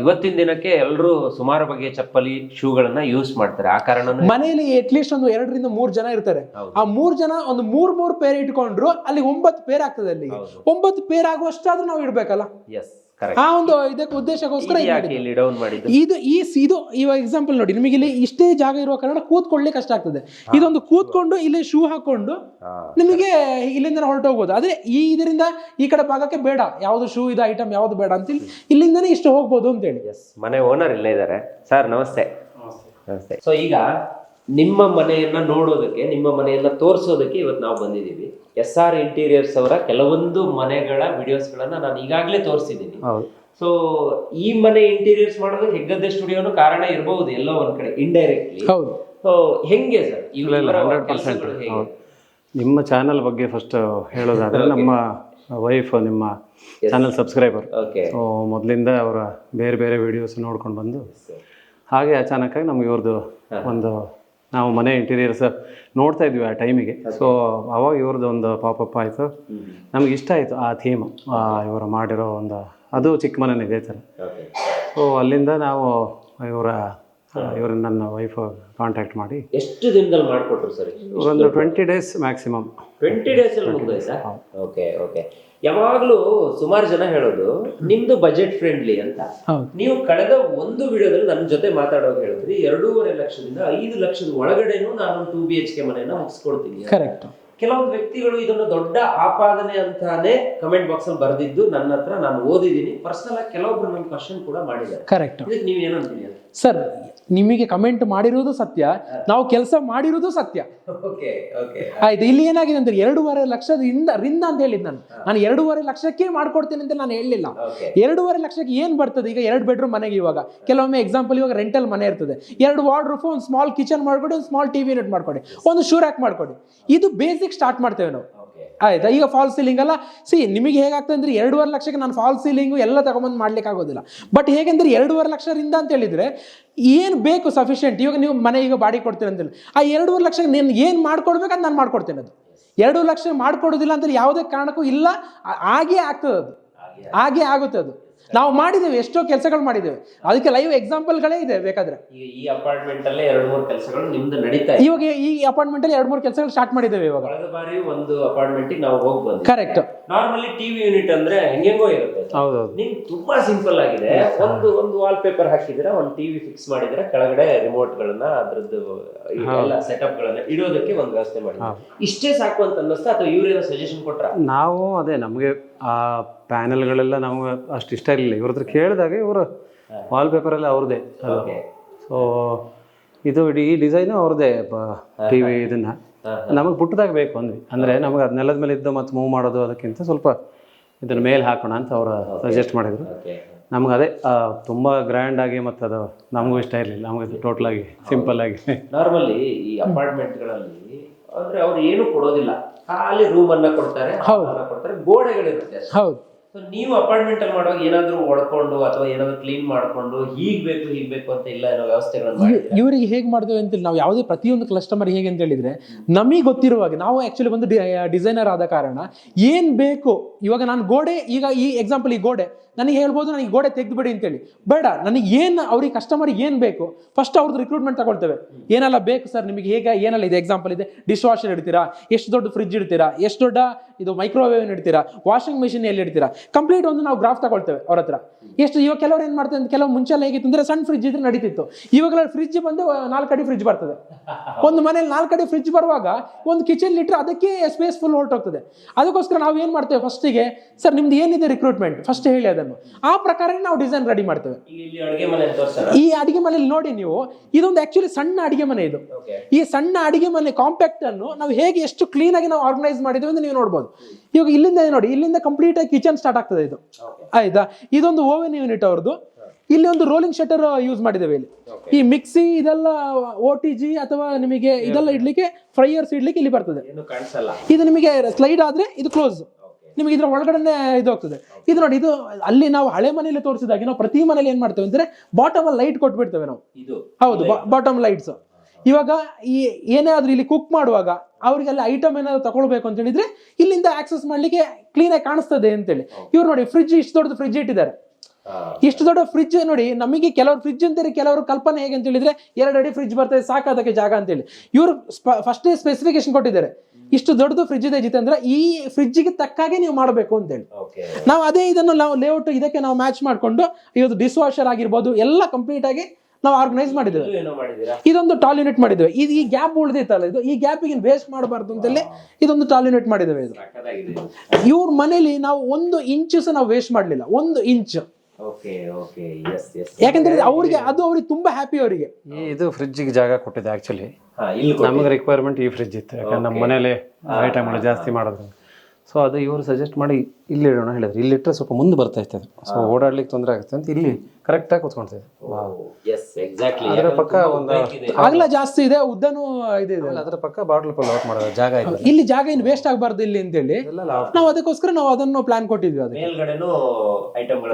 ಇವತ್ತಿನ ದಿನಕ್ಕೆ ಎಲ್ಲರೂ ಸುಮಾರು ಬಗೆಯ ಚಪ್ಪಲಿ ಶೂಗಳನ್ನ ಯೂಸ್ ಮಾಡ್ತಾರೆ. ಆ ಕಾರಣ
ಮನೆಯಲ್ಲಿ ಅಟ್ಲೀಸ್ಟ್ ಒಂದು ಎರಡರಿಂದ ಮೂರ್ ಜನ ಇರ್ತಾರೆ. ಆ ಮೂರ್ ಜನ ಒಂದು ಮೂರ್ ಮೂರ್ ಪೇರ್ ಇಟ್ಕೊಂಡ್ರು ಅಲ್ಲಿ ಒಂಬತ್ತು ಪೇರ್ ಆಗ್ತದೆ ಅಲ್ಲಿ. ಒಂಬತ್ತು ಪೇರ್ ಆಗುವಷ್ಟಾದ್ರೂ ನಾವು ಇಡ್ಬೇಕಲ್ಲ?
ಎಸ್
ಆ ಒಂದು ಇದಕ್ಕೆ ಉದ್ದೇಶಕ್ಕೋಸ್ಕರ ಇದ್
ಯಾಕೆ ಇಲ್ಲಿ ಡೌನ್ ಮಾಡಿದ್ದು?
ಇದು ಈ ಸ- ಇದು ಇವಾಗ ಎಕ್ಸಾಂಪಲ್ ನೋಡಿ ನಿಮಗೆ ಇಲ್ಲಿ ಇಷ್ಟೇ ಜಾಗ ಇರುವ ಕಾರಣ ಕೂತ್ಕೊಳ್ಳಿ ಕಷ್ಟ ಆಗ್ತದೆ. ಇದೊಂದು ಕೂತ್ಕೊಂಡು ಇಲ್ಲಿ ಶೂ ಹಾಕೊಂಡು. ನಿಮಗೆ ಇಲ್ಲಿಂದ ಹೊರಟೋಗ್ಬೋದು. ಆದ್ರೆ ಈ ಇದರಿಂದ ಈ ಕಡೆ ಭಾಗಕ್ಕೆ ಬೇಡ. ಯಾವ್ದು ಶೂ ಇದು ಐಟಮ್ ಯಾವ್ದು ಬೇಡ ಅಂತ ಇಲ್ಲಿಂದನೇ ಇಷ್ಟು ಹೋಗ್ಬೋದು ಅಂತೇಳಿ.
ಎಸ್ ಮನೆ ಓನರ್ ಇಲ್ಲೇ ಇದ್ದಾರೆ. ಸರ್ ನಮಸ್ತೆ. ನಮಸ್ತೆ. ಸೊ ಈಗ ನಿಮ್ಮ ಮನೆಯನ್ನ ನೋಡೋದಕ್ಕೆ ನಿಮ್ಮ ಮನೆಯನ್ನ ತೋರಿಸೋದಕ್ಕೆ ಇವತ್ತು ನಾವು ಬಂದಿದ್ದೀವಿ. ಎಸ್ ಆರ್ ಇಂಟೀರಿಯರ್ಸ್ ಅವರ ಕೆಲವೊಂದು ಮನೆಗಳ ವಿಡಿಯೋಸ್ಗಳನ್ನ ನಾನು ಈಗಾಗಲೇ ತೋರಿಸಿದ್ದೀನಿ. ಸೊ ಈ ಮನೆ ಇಂಟೀರಿಯರ್ಸ್ ಮಾಡೋದಕ್ಕೆ ಹೆಗ್ಗದ್ದೆ ಸ್ಟುಡಿಯೋನು ಕಾರಣ ಇರಬಹುದು ಎಲ್ಲೋ ಒಂದ್ ಕಡೆ ಇಂಡೈರೆಕ್ಟ್ಲಿ
ಹೌದು.
ಸೊ ಹೆಂಗೆ ಸರ್?
Hundred percent. ನಿಮ್ಮ ಚಾನಲ್ ಬಗ್ಗೆ ಫಸ್ಟ್ ಹೇಳೋದಾದ್ರೆ ನಮ್ಮ ವೈಫ್ ನಿಮ್ಮ ಚಾನಲ್ ಸಬ್ಸ್ಕ್ರೈಬರ್ ಸೊ ಮೊದಲಿಂದ ಅವರ ಬೇರೆ ಬೇರೆ ವಿಡಿಯೋಸ್ ನೋಡ್ಕೊಂಡು ಬಂದು ಹಾಗೆ ಅಚಾನಕ್ಕಾಗಿ ನಮ್ಗೆ ಇವ್ರದ್ದು ಒಂದು ನಾವು ಮನೆ ಇಂಟೀರಿಯರ್ಸ್ ನೋಡ್ತಾ ಇದ್ವಿ ಆ ಟೈಮಿಗೆ ಸೊ ಅವಾಗ ಇವ್ರದ್ದು ಒಂದು ಪಾಪಪ್ ಆಯಿತು. ನಮ್ಗೆ ಇಷ್ಟ ಆಯಿತು ಆ ಥೀಮ್ ಇವರು ಮಾಡಿರೋ ಒಂದು ಅದು ಚಿಕ್ಕ ಮನೆನೇ ಇದೇ ಥರ ಸೊ ಅಲ್ಲಿಂದ ನಾವು ಇವರ ಇವ್ರ ನನ್ನ ವೈಫ್ ಕಾಂಟ್ಯಾಕ್ಟ್ ಮಾಡಿ.
ಎಷ್ಟು ದಿನದಲ್ಲಿ ಮಾಡ್ಕೊಟ್ರು ಸರ್?
ಒಂದು twenty days maximum
twenty days ಮುಗ್ದೋಯ್ತಾ? Okay okay ಯಾವಾಗಲೂ ಸುಮಾರು ಜನ ಹೇಳೋದು ನಿಮ್ದು ಬಜೆಟ್ ಫ್ರೆಂಡ್ಲಿ ಅಂತ. ನೀವು ಕಳೆದ ಒಂದು ವಿಡಿಯೋದಲ್ಲಿ ನನ್ನ ಜೊತೆ ಮಾತಾಡೋಕೆ ಹೇಳಿದ್ರಿ ಎರಡೂವರೆ ಲಕ್ಷದಿಂದ ಐದು ಲಕ್ಷದ ಒಳಗಡೆನೂ ನಾನು ಟೂ ಬಿ ಎಚ್ ಕೆ ಮನೆಯನ್ನ ಮುಗಿಸ್ಕೊಡ್ತೀನಿ
ಕರೆಕ್ಟ್
ಕೆಲವೊಂದು ವ್ಯಕ್ತಿಗಳು ಇದನ್ನು ದೊಡ್ಡ ಆಪಾದನೆ ಅಂತಾನೆ ಕಮೆಂಟ್ ಬಾಕ್ಸ್ ಅಲ್ಲಿ ಬರೆದಿದ್ದು ನನ್ನ ಹತ್ರ ನಾನು ಓದಿದ್ದೀನಿ. ಪರ್ಸನಲ್ ಆಗಿ ಕೆಲವೊಬ್ರು ನನ್ನ ಕ್ವಶನ್ ಕೂಡ ಮಾಡಿದ್ದಾರೆ.
ಕರೆಕ್ಟ್
ಇದಕ್ಕೆ ನೀವು ಏನಂತೀರಿ
ಸರ್ ನಿಮಗೆ ಕಮೆಂಟ್ ಮಾಡಿರುವುದು ಸತ್ಯ ನಾವು ಕೆಲಸ ಮಾಡಿರುವುದು ಸತ್ಯ. ಆಯ್ತು ಇಲ್ಲಿ ಏನಾಗಿದೆ ಅಂದ್ರೆ ಎರಡೂವರೆ ಲಕ್ಷದಿಂದ ರಿಂದ ಅಂತ ಹೇಳಿದ್ ನಾನು. ನಾನು ಎರಡೂವರೆ ಲಕ್ಷಕ್ಕೆ ಮಾಡ್ಕೊಡ್ತೀನಿ ಅಂತ ನಾನು ಹೇಳಲಿಲ್ಲ ಎರಡೂವರೆ ಲಕ್ಷಕ್ಕೆ ಏನ್ ಬರ್ತದೆ? ಈಗ ಎರಡು ಬೆಡ್ರೂಮ್ ಮನೆಗೆ ಇವಾಗ. ಕೆಲವೊಮ್ಮೆ ಎಕ್ಸಾಂಪಲ್ ಇವಾಗ ರೆಂಟಲ್ ಮನೆ ಇರ್ತದೆ. ಎರಡು ವಾರ್ಡ್ ರೂಫ್ ಒಂದು ಸ್ಮಾಲ್ ಕಿಚನ್ ಮಾಡ್ಕೊಡಿ ಒಂದು ಸ್ಮಾಲ್ ಟಿವಿ ಯೂನಿಟ್ ಮಾಡ್ಕೊಡಿ. ಒಂದು ಶೂರ್ಯಾಕ್ ಮಾಡ್ಕೊಡಿ. ಇದು ಬೇಸಿಕ್ ಸ್ಟಾರ್ಟ್ ಮಾಡ್ತೇವೆ ನಾವು. ಆಯ್ತಾ? ಈಗ ಫಾಲ್ ಸೀಲಿಂಗ್ ಅಲ್ಲ? ಸಿ ನಿಮಗೆ ಹೇಗಾಗ್ತದೆ ಅಂದ್ರೆ ಎರಡೂವರೆ ಲಕ್ಷಕ್ಕೆ ನಾನು ಫಾಲ್ ಸೀಲಿಂಗು ಎಲ್ಲ ತಗೊಂಬಂದು ಮಾಡ್ಲಿಕ್ಕೆ ಆಗೋದಿಲ್ಲ ಬಟ್ ಹೇಗೆಂದರೆ ಎರಡೂವರೆ ಲಕ್ಷದಿಂದ ಅಂತ ಹೇಳಿದ್ರೆ ಏನು ಬೇಕು ಸಫಿಷಿಯೆಂಟ್ ಇವಾಗ ನೀವು ಮನೆ ಈಗ ಬಾಡಿ ಕೊಡ್ತೀರ ಅಂತೇಳಿ. ಆ ಎರಡೂವರೆ ಲಕ್ಷಕ್ಕೆ ನೀನು ಏನು ಮಾಡ್ಕೊಡ್ಬೇಕು ಅಂತ ನಾನು ಮಾಡ್ಕೊಡ್ತೇನೆ ಅದು. ಎರಡು ಲಕ್ಷ ಮಾಡ್ಕೊಡೋದಿಲ್ಲ ಅಂತೇಳಿ ಯಾವುದೇ ಕಾರಣಕ್ಕೂ ಇಲ್ಲ. ಆಗೇ ಆಗ್ತದೆ ಅದು. ಆಗೇ ಆಗುತ್ತೆ ಅದು. ನಾವು ಮಾಡಿದ್ದೇವೆ ಎಷ್ಟೋ ಕೆಲಸಗಳು ಮಾಡಿದ್ದೇವೆ. ಅದಕ್ಕೆ ಲೈವ್ ಎಕ್ಸಾಂಪಲ್ಗಳೇ ಇದೆ ಬೇಕಾದ್ರೆ.
ಈ ಅಪಾರ್ಟ್ಮೆಂಟ್ ಅಲ್ಲೇ ಎರಡು ಮೂರು ಕೆಲಸಗಳು ನಿಮ್ದು ನಡೀತಾ ಇದೆ.
ಇವಾಗ ಈ ಅಪಾರ್ಟ್ಮೆಂಟ್ ಅಲ್ಲಿ ಎರಡು ಮೂರು ಕೆಲಸಗಳು ಸ್ಟಾರ್ಟ್ ಮಾಡಿದ್ದೇವೆ ಇವಾಗ.
ಕಳೆದ ಬಾರಿ ಒಂದು ಅಪಾರ್ಟ್ಮೆಂಟ್ ನಾವು ಹೋಗಿ ಬಂದ್ವಿ
ಕರೆಕ್ಟ್
ನಾರ್ಮಲಿ ಟಿವಿ ಯೂನಿಟ್ ಅಂದ್ರೆ ಹೆಂಗೆಂಗೋ ಇರುತ್ತೆ.
ಹೌದೌದು.
ನಿಮ್ ತುಂಬಾ ಸಿಂಪಲ್ ಆಗಿದೆ. ಒಂದು ಒಂದು ವಾಲ್ ಪೇಪರ್ ಹಾಕಿದ್ರೆ ಒಂದು ಟಿವಿ ಫಿಕ್ಸ್ ಮಾಡಿದ್ರೆ ಕೆಳಗಡೆ ರಿಮೋಟ್ ಗಳನ್ನ ಅದ್ರದ್ದು ಎಲ್ಲ ಸೆಟಪ್ ಗಳನ್ನ ಇಡೋದಕ್ಕೆ ಒಂದು ವ್ಯವಸ್ಥೆ ಮಾಡಿ ಇಷ್ಟೇ ಸಾಕು ಅಂತ ಅನ್ನಿಸ್ತಾ ಅಥವಾ ಇವ್ರೇನೋ ಸಜೆಷನ್ ಕೊಟ್ರ?
ನಾವು ಅದೇ ನಮಗೆ ಆ ಪ್ಯಾನೆಲ್ಗಳೆಲ್ಲ ನಮಗೆ ಅಷ್ಟು ಇಷ್ಟ ಇರಲಿಲ್ಲ. ಇವ್ರ ಹತ್ರ ಕೇಳಿದಾಗ ಇವರು ವಾಲ್ ಪೇಪರೆಲ್ಲ ಅವ್ರದ್ದೇ ಅದು. ಸೊ ಇದು ಇಡೀ ಈ ಡಿಸೈನು ಅವ್ರದ್ದೇ ಟಿ ವಿ ಇದನ್ನ. ನಮಗೆ ಪುಟ್ಟದಾಗ ಬೇಕು ಅಂದ್ವಿ. ಅಂದರೆ ನಮಗೆ ಅದು ನೆಲದ ಮೇಲೆ ಇದ್ದು ಮತ್ತೆ ಮೂವ್ ಮಾಡೋದು ಅದಕ್ಕಿಂತ ಸ್ವಲ್ಪ ಇದನ್ನ ಮೇಲೆ ಹಾಕೋಣ ಅಂತ ಅವರು ಸಜೆಸ್ಟ್ ಮಾಡಿದರು. ನಮ್ಗೆ ಅದೇ ತುಂಬ ಗ್ರ್ಯಾಂಡ್ ಆಗಿ ಮತ್ತು ಅದು ನಮಗೂ ಇಷ್ಟ ಇರಲಿಲ್ಲ. ನಮಗೆ ಟೋಟಲ್ ಆಗಿ ಸಿಂಪಲ್ ಆಗಿ.
ನಾರ್ಮಲಿ ಈ ಅಪಾರ್ಟ್ಮೆಂಟ್ಗಳಲ್ಲಿ ಅಂದ್ರೆ ಅವ್ರು ಏನು ಕೊಡೋದಿಲ್ಲ. ಖಾಲಿ ರೂಮ್ ಅನ್ನ ಕೊಡ್ತಾರೆ ಹೌದು. ಕೊಡ್ತಾರೆ ಗೋಡೆಗಳಿರುತ್ತೆ.
ಹೌದು.
ನೀವು ಅಪಾರ್ಟ್ಮೆಂಟ್ ಅಲ್ಲಿ ಮಾಡುವಾಗ ಏನಾದ್ರೂ ಒಡ್ಕೊಂಡು ಅಥವಾ ಏನಾದ್ರೂ ಕ್ಲೀನ್ ಮಾಡ್ಕೊಂಡು ಹೀಗ್ ಬೇಕು ಹೀಗ್ ಬೇಕು ಅಂತ ಇಲ್ಲ ಏನೋ ವ್ಯವಸ್ಥೆಗಳನ್ನ
ಇವರಿಗೆ ಹೇಗೆ ಮಾಡ್ತೇವೆ ಅಂತ ನಾವು ಯಾವುದೇ ಪ್ರತಿಯೊಂದು ಕಸ್ಟಮರ್ ಹೇಗೆ ಅಂತ ಹೇಳಿದ್ರೆ ನಮಗೆ ಗೊತ್ತಿರುವಾಗ ನಾವು ಆಕ್ಚುಲಿ ಒಂದು ಡಿಸೈನರ್ ಆದ ಕಾರಣ ಏನ್ ಬೇಕು? ಇವಾಗ ನಾನು ಗೋಡೆ ಈಗ ಈ ಎಕ್ಸಾಂಪಲ್ ಈ ಗೋಡೆ ನನಗೆ ಹೇಳ್ಬೋದು, ನನಗೆ ಗೋಡೆ ತೆಗೆದುಬಿಡಿ ಅಂತೇಳಿ. ಬೇಡ, ನನಗೆ ಏನು, ಅವ್ರಿಗೆ ಕಸ್ಟಮರ್ ಏನು ಬೇಕು ಫಸ್ಟ್ ಅವ್ರದ್ದು ರಿಕ್ರೂಟ್ಮೆಂಟ್ ತಗೊಳ್ತೇವೆ. ಏನೆಲ್ಲ ಬೇಕು ಸರ್ ನಿಮಗೆ ಹೇಗೆ, ಏನೆಲ್ಲ ಇದೆ? ಎಕ್ಸಾಂಪಲ್ ಇದೆ ಡಿಶ್ ವಾಷರ್ ಇಡ್ತೀರಾ, ಎಷ್ಟು ದೊಡ್ಡ ಫ್ರಿಜ್ ಇಡ್ತೀರಾ, ಎಷ್ಟು ದೊಡ್ಡ ಇದು ಮೈಕ್ರೋವೇವ್ ಇಡ್ತೀರಾ ವಾಷಿಂಗ್ ಮಿಷಿನ್ ಎಲ್ಲಿ ಇಡ್ತೀರಾ? ಕಂಪ್ಲೀಟ್ ಒಂದು ನಾವು ಗ್ರಾಫ್ ತಗೊಳ್ತೇವೆ ಅವ್ರ ಹತ್ರ. ಎಷ್ಟು, ಇವಾಗ ಕೆಲವರು ಏನು ಮಾಡ್ತಾರೆ ಕೆಲವು ಮುಂಚೆ ಎಲ್ಲ ಹೇಗಿತ್ತು ಅಂದ್ರೆ, ಸಣ್ಣ ಫ್ರಿಜ್ ಇದ್ರೆ ನಡೀತಿತ್ತು. ಇವಾಗ ಫ್ರಿಜ್ ಬಂದು ನಾಲ್ಕು ಅಡಿ ಫ್ರಿಜ್ ಬರ್ತದೆ. ಒಂದು ಮನೇಲಿ ನಾಲ್ಕು ಅಡಿ ಫ್ರಿಜ್ ಬರುವಾಗ ಒಂದು ಕಿಚನ್ ಇಟ್ಟರೆ ಅದಕ್ಕೆ ಸ್ಪೇಸ್ ಫುಲ್ ಹೊರಟೋಗ್ತದೆ. ಅದಕ್ಕೋಸ್ಕರ ನಾವು ಏನು ಮಾಡ್ತೇವೆ ಫಸ್ಟಿಗೆ ಸರ್ ನಿಮ್ದು ಏನಿದೆ ರಿಕ್ರೂಟ್ಮೆಂಟ್ ಫಸ್ಟ್ ಹೇಳಿ ಅದನ್ನು. ಆ ಪ್ರಕಾರ ನಾವು ಡಿಸೈನ್ ರೆಡಿ ಮಾಡ್ತೇವೆ. ಈ ಅಡಿಗೆ ಮನೆಯಲ್ಲಿ ನೋಡಿ ನೀವು ಇದೊಂದು ಆಕ್ಚುಲಿ ಸಣ್ಣ ಅಡಿಗೆ ಮನೆ ಇದು. ಈ ಸಣ್ಣ ಅಡಿಗೆ ಮನೆ ಕಾಂಪ್ಯಾಕ್ಟ್ ಅನ್ನು ನಾವು ಹೇಗೆ ಎಷ್ಟು ಕ್ಲೀನ್ ಆಗಿ ನಾವು ಆರ್ಗನೈಸ್ ಮಾಡಿದ್ದೇವೆ ಅಂತ ನೀವು ನೋಡ್ಬೋದು. ಇವಾಗ ಇಲ್ಲಿಂದ ನೋಡಿ ಇಲ್ಲಿಂದ ಕಂಪ್ಲೀಟ್ ಆಗಿ ಕಿಚನ್ ಸ್ಟಾರ್ಟ್ ಆಗ್ತದೆ ಇದು. ಆಯ್ತಾ? ಇದೊಂದು ಓವೆನ್ ಯೂನಿಟ್ ಅವ್ರದ್ದು. ಇಲ್ಲಿ ಒಂದು ರೋಲಿಂಗ್ ಶಟರ್ ಯೂಸ್ ಮಾಡಿದ್ದೇವೆ ಇಲ್ಲಿ. ಈ ಮಿಕ್ಸಿ ಇದೆಲ್ಲ ಓ ಟಿ ಜಿ ಅಥವಾ ನಿಮಗೆ ಇದೆಲ್ಲ ಇಡ್ಲಿಕ್ಕೆ ಫ್ರೈಯರ್ಸ್ ಇಡ್ಲಿಕ್ಕೆ ಇಲ್ಲಿ ಬರ್ತದೆ. ಇದು ನಿಮಗೆ ಸ್ಲೈಡ್ ಆದ್ರೆ ಇದು ಕ್ಲೋಸ್ ನಿಮಗೆ ಇದ್ರ ಒಳಗಡೆ ಇದು ಹೋಗ್ತದೆ ಇದು ನೋಡಿ ಇದು ಅಲ್ಲಿ ನಾವು ಹಳೆ ಮನೆಯಲ್ಲಿ ತೋರಿಸಿದಾಗೆ ನಾವು ಪ್ರತಿ ಮನೇಲಿ ಏನ್ ಮಾಡ್ತೇವೆ ಅಂದ್ರೆ ಬಾಟಮ್ ಅಲ್ಲಿ ಲೈಟ್ ಕೊಟ್ಬಿಡ್ತೇವೆ ನಾವು.
ಇದು
ಹೌದು ಬಾಟಮ್ ಲೈಟ್ಸ್ ಇವಾಗ ಈ ಏನೇ ಆದ್ರೂ ಇಲ್ಲಿ ಕುಕ್ ಮಾಡುವಾಗ ಅವ್ರಿಗೆಲ್ಲ ಐಟಮ್ ಏನಾದ್ರು ತಗೊಳ್ಬೇಕು ಅಂತ ಹೇಳಿದ್ರೆ ಇಲ್ಲಿಂದ ಆಕ್ಸೆಸ್ ಮಾಡ್ಲಿಕ್ಕೆ ಕ್ಲೀನ್ ಆಗಿ ಕಾಣಿಸ್ತದೆ ಅಂತೇಳಿ. ಇವ್ರು ನೋಡಿ ಫ್ರಿಜ್ ಇಷ್ಟು ದೊಡ್ಡ ಫ್ರಿಜ್ ಇಟ್ಟಿದ್ದಾರೆ. ಇಷ್ಟು ದೊಡ್ಡ ಫ್ರಿಡ್ಜ್ ನೋಡಿ ನಮಗೆ ಕೆಲವರು ಫ್ರಿಜ್ ಅಂತಾರೆ ಕೆಲವರು ಕಲ್ಪನೆ ಹೇಗೆ ಅಂತ ಹೇಳಿದ್ರೆ ಎರಡು ಅಡಿ ಫ್ರಿಜ್ ಬರ್ತದೆ ಸಾಕು ಅದಕ್ಕೆ ಜಾಗ ಅಂತೇಳಿ. ಇವರು ಫಸ್ಟ್ ಸ್ಪೆಸಿಫಿಕೇಶನ್ ಕೊಟ್ಟಿದ್ದಾರೆ. ಇಷ್ಟು ದೊಡ್ಡದು ಫ್ರಿಜ್ ಇದೆ ಜಿತೇಂದ್ರ ಈ ಫ್ರಿಜ್ಗೆ ತಕ್ಕಾಗೆ ನೀವು ಮಾಡಬೇಕು ಅಂತೇಳಿ. ನಾವು ಅದೇ ಇದನ್ನು ನಾವು ಲೇಔಟ್ ಇದಕ್ಕೆ ನಾವು ಮ್ಯಾಚ್ ಮಾಡಿಕೊಂಡು ಇವತ್ತು ಡಿಸ್ ವಾಷರ್ ಆಗಿರ್ಬೋದು ಎಲ್ಲ ಕಂಪ್ಲೀಟ್ ಆಗಿ ನಾವು ಆರ್ಗನೈಸ್ ಮಾಡಿದ್ದೇವೆ. ಇದೊಂದು ಟಾಲ್ ಯೂನಿಟ್ ಮಾಡಿದ್ದೇವೆ. ಇದು ಈ ಗ್ಯಾಪ್ ಉಳಿದೈತಲ್ಲ ಇದು? ಈ ಗ್ಯಾಪಿಗೆ ವೇಸ್ಟ್ ಮಾಡಬಾರ್ದು ಅಂತೇಳಿ ಇದೊಂದು ಟಾಲ್ ಯೂನಿಟ್ ಮಾಡಿದ್ದೇವೆ ಇದು. ಇವ್ರ ಮನೇಲಿ ನಾವು ಒಂದು ಇಂಚು ಸಹ ನಾವು ವೇಸ್ಟ್ ಮಾಡಲಿಲ್ಲ. ಒಂದು ಇಂಚ್ ಯಾಕಂದ್ರೆ ಅವ್ರಿಗೆ ಅದು ಅವ್ರಿಗೆ ತುಂಬಾ ಹ್ಯಾಪಿ ಅವರಿಗೆ.
ಇದು ಫ್ರಿಡ್ಜಿಗೆ ಜಾಗ ಕೊಟ್ಟಿದೆ ಆಕ್ಚುಲಿ
ಹಾ ಇಲ್ಲಿ
ನಮಗೆ ರಿಕ್ವೈರ್ಮೆಂಟ್ ಈ ಫ್ರಿಡ್ಜ್ ಇತ್ತು. ಯಾಕಂದ್ರೆ ನಮ್ಮ ಮನೇಲಿ ಐಟಮ್ಗಳು ಜಾಸ್ತಿ ಮಾಡೋದು ಸೊ ಅದು ಇವರು ಸಜೆಸ್ಟ್ ಮಾಡಿ ಇಲ್ಲಿ ಇಡೋಣ ಹೇಳಿದ್ರು. ಇಲ್ಲಿ ಇಟ್ಟರೆ ಸ್ವಲ್ಪ ಮುಂದೆ ಬರ್ತಾ ಇತ್ತು ಅದು ಸೊ ಓಡಾಡ್ಲಿಕ್ಕೆ ತೊಂದರೆ ಆಗುತ್ತೆ ಅಂತ ಇಲ್ಲಿ ಕರೆಕ್ಟಾಗಿ
ಎಕ್ಸಾಕ್ಟ್ಲಿ
ಅದರ ಪಕ್ಕ ಒಂದು
ಅಗಲ ಜಾಸ್ತಿ ಇದೆ ಉದ್ದನೂ ಇದೆ ಇದೆ.
ಅದರ ಪಕ್ಕ ಬಾಟಲ್ ಔಟ್ ಮಾಡೋದು ಜಾಗ ಇದೆ.
ಇಲ್ಲಿ ಜಾಗ ಏನು ವೇಸ್ಟ್ ಆಗಬಾರ್ದು ಇಲ್ಲಿ ಅಂತೇಳಿ. ನಾವು ಅದಕ್ಕೋಸ್ಕರ ನಾವು ಅದನ್ನು ಪ್ಲಾನ್ ಕೊಟ್ಟಿದ್ವಿ
ಅದು